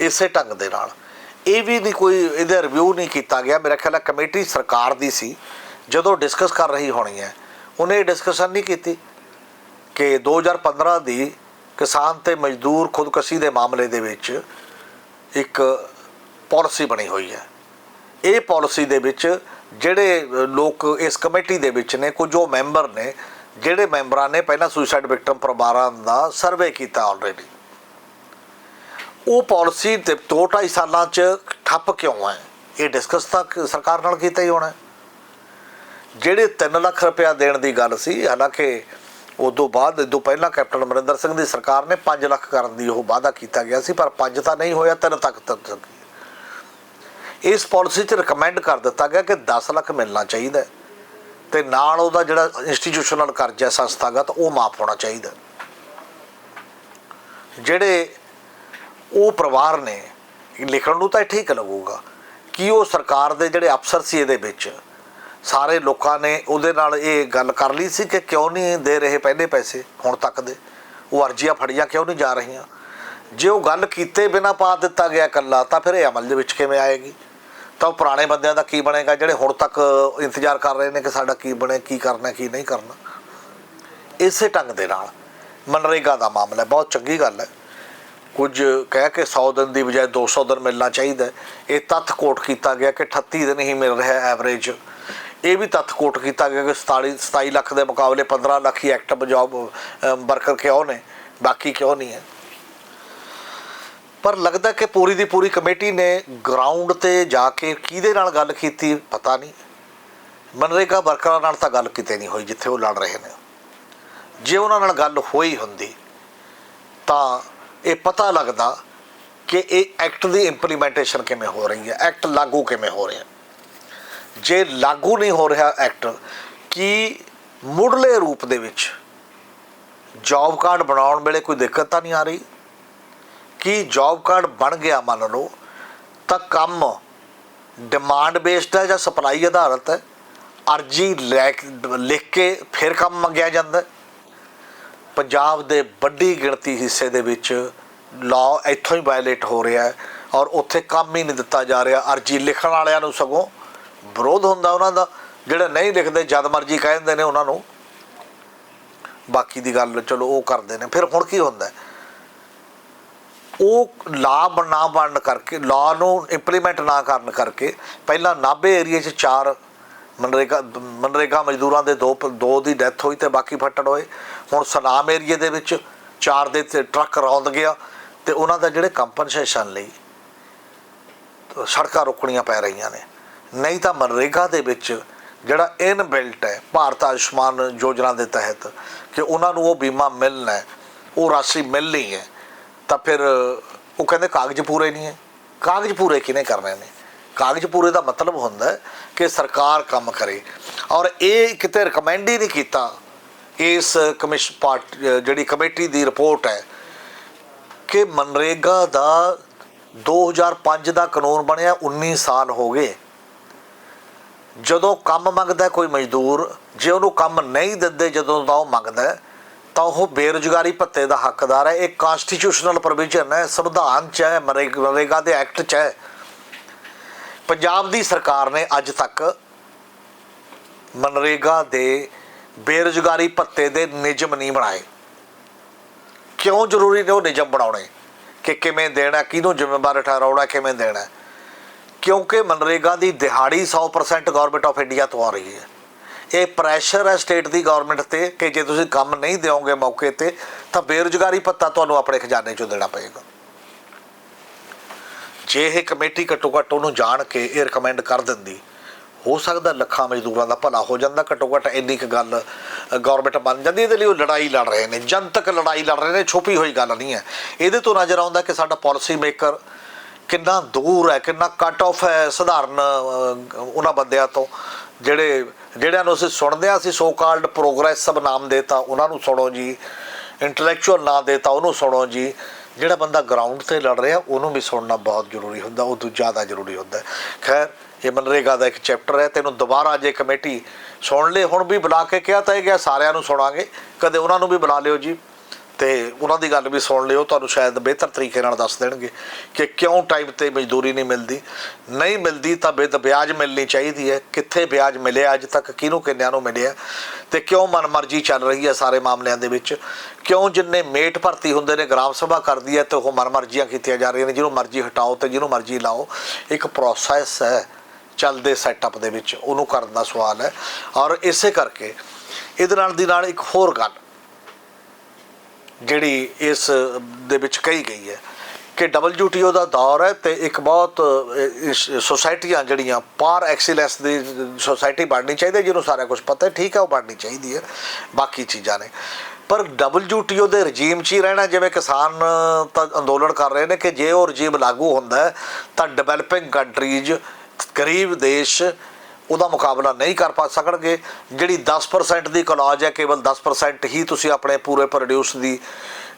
ਇਸੇ ਢੰਗ ਦੇ ਨਾਲ। ਇਹ ਵੀ ਨਹੀਂ ਕੋਈ, ਇਹਦੇ ਰਿਵਿਊ ਨਹੀਂ ਕੀਤਾ ਗਿਆ। ਮੇਰਾ ਖਿਆਲ ਹੈ ਕਮੇਟੀ ਸਰਕਾਰ ਦੀ ਸੀ। ਜਦੋਂ ਡਿਸਕਸ ਕਰ ਰਹੀ ਹੋਣੀ ਹੈ, ਉਹਨੇ ਡਿਸਕਸ਼ਨ ਨਹੀਂ ਕੀਤੀ ਕਿ 2015 ਦੀ ਕਿਸਾਨ ਤੇ ਮਜ਼ਦੂਰ ਖੁਦਕਸ਼ੀ ਦੇ ਮਾਮਲੇ ਦੇ ਵਿੱਚ ਇੱਕ ਪਾਲਿਸੀ ਬਣੀ ਹੋਈ ਹੈ। ਇਹ ਪਾਲਿਸੀ ਦੇ ਵਿੱਚ ਜਿਹੜੇ ਲੋਕ ਇਸ ਕਮੇਟੀ ਦੇ ਵਿੱਚ ਨੇ, ਕੁਝ ਉਹ ਮੈਂਬਰ ਨੇ ਜਿਹੜੇ ਮੈਂਬਰਾਂ ਨੇ ਪਹਿਲਾਂ ਸੁਸਾਈਡ ਵਿਕਟਮ ਪਰਿਵਾਰਾਂ ਦਾ ਸਰਵੇ ਕੀਤਾ ਆਲਰੇਡੀ ਉਹ ਪਾਲਿਸੀ ਤੇ 2.5 ਸਾਲਾਂ ਚ ਠੱਪ ਕਿਉਂ ਹੈ? ਇਹ ਡਿਸਕਸ ਤਾਂ ਸਰਕਾਰ ਨਾਲ ਕੀਤਾ ਹੀ ਹੋਣਾ ਜਿਹੜੇ 3 ਲੱਖ ਰੁਪਇਆ ਦੇਣ ਦੀ ਗੱਲ ਸੀ, ਹਾਲਾਂਕਿ ਉਦੋਂ ਬਾਅਦ ਇਦੋਂ ਪਹਿਲਾਂ ਕੈਪਟਨ ਅਮਰਿੰਦਰ ਸਿੰਘ ਦੀ ਸਰਕਾਰ ਨੇ 5 ਲੱਖ ਕਰਨ ਦੀ ਉਹ ਵਾਅਦਾ ਕੀਤਾ ਗਿਆ ਸੀ, ਪਰ 5 ਤਾਂ ਨਹੀਂ ਹੋਇਆ 3 ਤੱਕ ਤੱਕ ਇਸ ਪਾਲਿਸੀ 'ਚ ਰეკਮੈਂਡ ਕਰ ਦਿੱਤਾ ਗਿਆ ਕਿ 10 ਲੱਖ ਮਿਲਣਾ ਚਾਹੀਦਾ ਹੈ। ਤੇ ਨਾਲ ਉਹਦਾ ਜਿਹੜਾ ਇੰਸਟੀਟਿਊਸ਼ਨਲ ਕਰਜ਼ਾ ਹੈ, ਸੰਸਥਾਗਤ, ਉਹ ਮਾਫ ਹੋਣਾ ਚਾਹੀਦਾ। ਜਿਹੜੇ ਉਹ ਪਰਿਵਾਰ ਨੇ ਲਿਖਣ ਨੂੰ ਤਾਂ ਇਹ ਠੀਕ ਲੱਗੂਗਾ ਕਿ ਉਹ ਸਰਕਾਰ ਦੇ ਜਿਹੜੇ ਅਫਸਰ ਸੀ ਇਹਦੇ ਵਿੱਚ, ਸਾਰੇ ਲੋਕਾਂ ਨੇ ਉਹਦੇ ਨਾਲ ਇਹ ਗੱਲ ਕਰ ਲਈ ਸੀ ਕਿ ਕਿਉਂ ਨਹੀਂ ਦੇ ਰਹੇ ਪਹਿਲੇ ਪੈਸੇ, ਹੁਣ ਤੱਕ ਦੇ। ਉਹ ਅਰਜ਼ੀਆਂ ਫੜੀਆਂ, ਕਿਉਂ ਨਹੀਂ ਜਾ ਰਹੀਆਂ? ਜੇ ਉਹ ਗੱਲ ਕੀਤੇ ਬਿਨਾ ਪਾ ਦਿੱਤਾ ਗਿਆ ਕੱਲਾ ਤਾਂ ਫਿਰ ਇਹ ਅਮਲ ਦੇ ਵਿੱਚ ਕਿਵੇਂ ਆਏਗੀ? ਤਾਂ ਉਹ ਪੁਰਾਣੇ ਬੰਦਿਆਂ ਦਾ ਕੀ ਬਣੇਗਾ? ਜਿਹੜੇ ਹੁਣ ਤੱਕ ਇੰਤਜ਼ਾਰ ਕਰ ਰਹੇ ਨੇ ਕਿ ਸਾਡਾ ਕੀ ਬਣੇ, ਕੀ ਕਰਨਾ, ਕੀ ਨਹੀਂ ਕਰਨਾ। ਇਸੇ ਢੰਗ ਦੇ ਨਾਲ ਮਨਰੇਗਾ ਦਾ ਮਾਮਲਾ ਬਹੁਤ ਚੰਗੀ ਗੱਲ ਹੈ। ਕੁਝ ਕਹਿ ਕੇ 100 ਦਿਨ ਦੀ ਬਜਾਏ 200 ਦਿਨ ਮਿਲਣਾ ਚਾਹੀਦਾ ਇਹ ਤੱਥ ਕੋਟ ਕੀਤਾ ਗਿਆ ਕਿ 38 ਦਿਨ ਹੀ ਮਿਲ ਰਿਹਾ ਐਵਰੇਜ। ਇਹ ਵੀ ਤੱਥ ਕੋਟ ਕੀਤਾ ਗਿਆ ਕਿ 47 27 ਲੱਖ ਦੇ ਮੁਕਾਬਲੇ 15 ਲੱਖ ਹੀ ਐਕਟ ਜੌਬ ਵਰਕਰ ਕਿਉਂ ਨੇ? ਬਾਕੀ ਕਿਉਂ ਨਹੀਂ ਹੈ? ਪਰ ਲੱਗਦਾ ਕਿ ਪੂਰੀ ਦੀ ਪੂਰੀ ਕਮੇਟੀ ਨੇ ਗਰਾਊਂਡ ਤੇ ਜਾ ਕੇ ਕਿਹਦੇ ਨਾਲ ਗੱਲ ਕੀਤੀ ਪਤਾ ਨਹੀਂ। ਮਨਰੇਗਾ ਵਰਕਰਾਂ ਨਾਲ ਤਾਂ ਗੱਲ ਕਿਤੇ ਨਹੀਂ ਹੋਈ ਜਿੱਥੇ ਉਹ ਲੜ ਰਹੇ ਨੇ। ਜੇ ਉਹਨਾਂ ਨਾਲ ਗੱਲ ਹੋਈ ਹੁੰਦੀ, ਤਾਂ ਇਹ ਪਤਾ ਲੱਗਦਾ ਕਿ ਇਹ ਐਕਟ ਦੀ ਇੰਪਲੀਮੈਂਟੇਸ਼ਨ ਕਿਵੇਂ ਹੋ ਰਹੀ ਹੈ, ਐਕਟ ਲਾਗੂ ਕਿਵੇਂ ਹੋ ਰਿਹਾ। ਜੇ ਲਾਗੂ ਨਹੀਂ ਹੋ ਰਿਹਾ ਐਕਟ, ਕੀ ਮੁੱਢਲੇ ਰੂਪ ਦੇ ਵਿੱਚ ਜੌਬ ਕਾਰਡ ਬਣਾਉਣ ਵੇਲੇ ਕੋਈ ਦਿੱਕਤ ਤਾਂ ਨਹੀਂ ਆ ਰਹੀ? ਕੀ ਜੌਬ ਕਾਰਡ ਬਣ ਗਿਆ ਮੰਨ ਲਓ, ਤਾਂ ਕੰਮ ਡਿਮਾਂਡ ਬੇਸਡ ਹੈ ਜਾਂ ਸਪਲਾਈ ਆਧਾਰਿਤ ਹੈ? ਅਰਜੀ ਲੈ ਕੇ- ਲਿਖ ਕੇ ਫਿਰ ਕੰਮ ਮੰਗਿਆ ਜਾਂਦਾ ਪੰਜਾਬ ਦੇ ਵੱਡੀ ਗਿਣਤੀ ਹਿੱਸੇ ਦੇ ਵਿੱਚ ਲਾਅ ਇੱਥੋਂ ਹੀ ਵਾਇਲੇਟ ਹੋ ਰਿਹਾ ਹੈ ਔਰ ਉੱਥੇ ਕੰਮ ਹੀ ਨਹੀਂ ਦਿੱਤਾ ਜਾ ਰਿਹਾ। ਅਰਜੀ ਲਿਖਣ ਵਾਲਿਆਂ ਨੂੰ ਸਗੋਂ ਵਿਰੋਧ ਹੁੰਦਾ ਉਹਨਾਂ ਦਾ। ਜਿਹੜੇ ਨਹੀਂ ਲਿਖਦੇ, ਜਦ ਮਰਜ਼ੀ ਕਹਿ ਦਿੰਦੇ ਨੇ ਉਹਨਾਂ ਨੂੰ। ਬਾਕੀ ਦੀ ਗੱਲ ਚਲੋ ਉਹ ਕਰਦੇ ਨੇ। ਫਿਰ ਹੁਣ ਕੀ ਹੁੰਦਾ ਉਹ ਲਾ ਨਾ ਬਣਨ ਕਰਕੇ, ਲਾ ਨੂੰ ਇੰਪਲੀਮੈਂਟ ਨਾ ਕਰਨ ਕਰਕੇ, ਪਹਿਲਾਂ ਨਾਭੇ ਏਰੀਆ 'ਚ ਚਾਰ ਮਨਰੇਗਾ ਮਨਰੇਗਾ ਮਜ਼ਦੂਰਾਂ ਦੇ ਦੋ ਦੋ ਦੀ ਡੈਥ ਹੋਈ ਤੇ ਬਾਕੀ ਫੱਟੜ ਹੋਏ। ਹੁਣ ਸਨਾਮ ਏਰੀਆ ਦੇ ਵਿੱਚ ਚਾਰ ਦੇ ਟਰੱਕ ਰੌਂਦ ਗਿਆ ਤੇ ਉਹਨਾਂ ਦਾ ਜਿਹੜੇ ਕੰਪਨਸੇਸ਼ਨ ਲਈ ਸੜਕਾਂ ਰੋਕਣੀਆਂ ਪੈ ਰਹੀਆਂ ਨੇ। ਨਹੀਂ ਤਾਂ ਮਨਰੇਗਾ ਦੇ ਵਿੱਚ ਜਿਹੜਾ ਇਨ ਬਿਲਟ ਹੈ, ਭਾਰਤ ਆਯੁਸ਼ਮਾਨ ਯੋਜਨਾ ਦੇ ਤਹਿਤ, ਕਿ ਉਹਨਾਂ ਨੂੰ ਉਹ ਬੀਮਾ ਮਿਲਣਾ ਹੈ, ਉਹ ਰਾਸ਼ੀ ਮਿਲਣੀ ਹੈ। ਤਾਂ ਫਿਰ ਉਹ ਕਹਿੰਦੇ ਕਾਗਜ਼ ਪੂਰੇ ਨਹੀਂ ਹੈ। ਕਾਗਜ਼ ਪੂਰੇ ਕਿਹਨੇ ਕਰਨੇ ਨੇ? ਕਾਗਜ਼ ਪੂਰੇ ਦਾ ਮਤਲਬ ਹੁੰਦਾ ਕਿ ਸਰਕਾਰ ਕੰਮ ਕਰੇ। ਔਰ ਇਹ ਕਿਤੇ ਰეკਮੈਂਡ ਹੀ ਨਹੀਂ ਕੀਤਾ। ਇਸ ਕਮਿਸ਼ਨ ਪਾਰਟ, ਜਿਹੜੀ ਕਮੇਟੀ ਦੀ ਰਿਪੋਰਟ ਹੈ ਕਿ ਮਨਰੇਗਾ ਦਾ 2005 ਦਾ ਕਾਨੂੰਨ ਬਣਿਆ 19 ਸਾਲ ਹੋ ਗਏ। ਜਦੋਂ ਕੰਮ ਮੰਗਦਾ ਕੋਈ ਮਜ਼ਦੂਰ, ਜੇ ਉਹਨੂੰ ਕੰਮ ਨਹੀਂ ਦਿੰਦੇ, ਜਦੋਂ ਦਾ ਉਹ ਮੰਗਦਾ ਤਾਂ ਉਹ ਬੇਰੁਜ਼ਗਾਰੀ ਭੱਤੇ ਦਾ ਹੱਕਦਾਰ ਹੈ। ਇਹ ਕਨਸਟੀਟਿਊਸ਼ਨਲ ਪ੍ਰੋਵੀਜ਼ਨ ਹੈ। ਸੰਵਿਧਾਨ ਚ ਹੈ, ਮਰੇ- ਮਨਰੇਗਾ ਦੇ ਐਕਟ ਚ ਹੈ। ਪੰਜਾਬ ਦੀ ਸਰਕਾਰ ਨੇ ਅੱਜ ਤੱਕ ਮਨਰੇਗਾ ਦੇ ਬੇਰੁਜ਼ਗਾਰੀ ਭੱਤੇ ਦੇ ਨਿਯਮ ਨਹੀਂ ਬਣਾਏ। ਕਿਉਂ ਜ਼ਰੂਰੀ ਨੇ ਉਹ ਨਿਯਮ ਬਣਾਉਣੇ? ਕਿ ਕਿਵੇਂ ਦੇਣਾ, ਕਿਹਨੂੰ ਜ਼ਿੰਮੇਵਾਰ ਠਹਿਰਾਉਣਾ, ਕਿਵੇਂ ਦੇਣਾ? ਕਿਉਂਕਿ ਮਨਰੇਗਾ ਦੀ ਦਿਹਾੜੀ 100% ਗਵਰਨਮੈਂਟ ਆਫ ਇੰਡੀਆ ਤੋਂ ਆ ਰਹੀ ਹੈ। ਇਹ ਪ੍ਰੈਸ਼ਰ ਹੈ ਸਟੇਟ ਦੀ ਗਵਰਨਮੈਂਟ ਤੇ ਕਿ ਜੇ ਤੁਸੀਂ ਕੰਮ ਨਹੀਂ ਦਿਓਗੇ ਮੌਕੇ ਤੇ, ਤਾਂ ਬੇਰੁਜ਼ਗਾਰੀ ਭੱਤਾ ਤੁਹਾਨੂੰ ਆਪਣੇ ਖਜ਼ਾਨੇ ਚੋਂ ਦੇਣਾ ਪਏਗਾ। ਜੇ ਇਹ ਕਮੇਟੀ ਘੱਟੋ ਘੱਟ ਉਹਨੂੰ ਜਾਣ ਕੇ ਇਹ ਰეკਮੈਂਡ ਕਰ ਦਿੰਦੀ, ਹੋ ਸਕਦਾ ਲੱਖਾਂ ਮਜ਼ਦੂਰਾਂ ਦਾ ਭਲਾ ਹੋ ਜਾਂਦਾ, ਘੱਟੋ ਘੱਟ ਇੰਨੀ ਕੁ ਗੱਲ ਗਵਰਨਮੈਂਟ ਮੰਨ ਜਾਂਦੀ ਇਹਦੇ ਲਈ ਉਹ ਲੜਾਈ ਲੜ ਰਹੇ ਨੇ, ਜਨਤਕ ਲੜਾਈ ਲੜ ਰਹੇ ਨੇ, ਛੁਪੀ ਹੋਈ ਗੱਲ ਨਹੀਂ ਹੈ। ਇਹਦੇ ਤੋਂ ਨਜ਼ਰ ਆਉਂਦਾ ਕਿ ਸਾਡਾ ਪਾਲਿਸੀ ਮੇਕਰ ਕਿੰਨਾ ਦੂਰ ਹੈ, ਕਿੰਨਾ ਕੱਟ ਆਫ ਹੈ, ਸਧਾਰਨ ਉਹਨਾਂ ਬੰਦਿਆਂ ਤੋਂ, ਜਿਹੜੇ ਜਿਹੜਿਆਂ ਨੂੰ ਅਸੀਂ ਸੁਣਦੇ ਹਾਂ, ਅਸੀਂ ਸੋ ਕਾਲਡ ਪ੍ਰੋਗਰੈਸਿਵ ਨਾਮ ਦੇਤਾ ਉਹਨਾਂ ਨੂੰ ਸੁਣੋ ਜੀ ਇੰਟੈਲੈਕਚੁਅਲ ਨਾਮ ਦੇਤਾ ਉਹਨੂੰ ਸੁਣੋ ਜੀ, ਜਿਹੜਾ ਬੰਦਾ ਗਰਾਊਂਡ ਤੇ ਲੜ ਰਿਹਾ, ਉਹਨੂੰ ਵੀ ਸੁਣਨਾ ਬਹੁਤ ਜ਼ਰੂਰੀ ਹੁੰਦਾ, ਉਹ ਤੋਂ ਜ਼ਿਆਦਾ ਜ਼ਰੂਰੀ ਹੁੰਦਾ। ਖੈਰ, ਇਹ ਮਨਰੇਗਾ ਦਾ ਇੱਕ ਚੈਪਟਰ ਹੈ, ਤੈਨੂੰ ਦੁਬਾਰਾ ਜੇ ਕਮੇਟੀ ਸੁਣ ਲੈ ਹੁਣ ਵੀ ਬੁਲਾ ਕੇ ਕਿਹਾ ਤਾਂ ਇਹ ਗਿਆ, ਸਾਰਿਆਂ ਨੂੰ ਸੁਣਾਂਗੇ, ਕਦੇ ਉਹਨਾਂ ਨੂੰ ਵੀ ਬੁਲਾ ਲਿਓ ਜੀ। ਤੇ ਉਹਨਾਂ ਦੀ ਗੱਲ ਵੀ ਸੁਣ ਲਿਓ, ਤੁਹਾਨੂੰ ਸ਼ਾਇਦ ਬਿਹਤਰ ਤਰੀਕੇ ਨਾਲ ਦੱਸ ਦੇਣਗੇ ਕਿ ਕਿਉਂ ਟਾਈਮ ਤੇ ਮਜ਼ਦੂਰੀ ਨਹੀਂ ਮਿਲਦੀ। ਨਹੀਂ ਮਿਲਦੀ ਤਾਂ ਬੇਦ ਵਿਆਜ ਮਿਲਣੀ ਚਾਹੀਦੀ ਹੈ। ਕਿੱਥੇ ਵਿਆਜ ਮਿਲਿਆ ਅੱਜ ਤੱਕ, ਕਿਹਨੂੰ ਕਿੰਨਿਆਂ ਨੂੰ ਮਿਲਿਆ? ਤੇ ਕਿਉਂ ਮਨਮਰਜ਼ੀ ਚੱਲ ਰਹੀ ਹੈ ਸਾਰੇ ਮਾਮਲਿਆਂ ਦੇ ਵਿੱਚ? ਕਿਉਂ ਜਿੰਨੇ ਮੇਟ ਭਰਤੀ ਹੁੰਦੇ ਨੇ, ਗ੍ਰਾਮ ਸਭਾ ਕਰਦੀ ਹੈ ਤੇ ਉਹ ਮਨਮਰਜ਼ੀਆਂ ਕੀਤੀਆਂ ਜਾ ਰਹੀਆਂ ਨੇ, ਜਿਹਨੂੰ ਮਰਜ਼ੀ ਹਟਾਓ ਤੇ ਜਿਹਨੂੰ ਮਰਜ਼ੀ ਲਾਓ। ਇੱਕ ਪ੍ਰੋਸੈਸ ਹੈ ਚੱਲਦੇ ਸੈਟਅਪ ਦੇ ਵਿੱਚ, ਉਹਨੂੰ ਕਰਨ ਦਾ ਸਵਾਲ ਹੈ। ਔਰ ਇਸੇ ਕਰਕੇ, ਇਹਦੇ ਨਾਲ ਦੀ ਨਾਲ ਇੱਕ ਹੋਰ ਗੱਲ ਜਿਹੜੀ ਇਸ ਦੇ ਵਿੱਚ ਕਹੀ ਗਈ ਹੈ ਕਿ WTO ਦਾ ਦੌਰ ਹੈ ਤੇ ਇੱਕ ਬਹੁਤ ਸੋਸਾਇਟੀਆਂ ਜਿਹੜੀਆਂ ਪਾਰ ਐਕਸੀਲੈਂਸ ਦੀ ਸੋਸਾਇਟੀ ਬਣਨੀ ਚਾਹੀਦੀ ਜਿਹਨੂੰ ਸਾਰਾ ਕੁਝ ਪਤਾ ਹੈ, ਠੀਕ ਹੈ, ਉਹ ਬਣਨੀ ਚਾਹੀਦੀ ਹੈ, ਬਾਕੀ ਚੀਜ਼ਾਂ ਨੇ। ਪਰ WTO ਦੇ ਰਜੀਮ 'ਚ ਹੀ ਰਹਿਣਾ, ਜਿਵੇਂ ਕਿਸਾਨ ਤਾਂ ਅੰਦੋਲਨ ਕਰ ਰਹੇ ਨੇ ਕਿ ਜੇ ਉਹ ਰਜੀਮ ਲਾਗੂ ਹੁੰਦਾ ਤਾਂ ਡਿਵੈਲਪਿੰਗ ਕੰਟਰੀਜ਼ ਗਰੀਬ ਦੇਸ਼ ਉਹਦਾ ਮੁਕਾਬਲਾ ਨਹੀਂ ਕਰ ਪਾ ਸਕਣਗੇ। ਜਿਹੜੀ 10% ਦੀ ਕਲੌਜ ਹੈ, ਕੇਵਲ 10% ਹੀ ਤੁਸੀਂ ਆਪਣੇ ਪੂਰੇ ਪ੍ਰੋਡਿਊਸ ਦੀ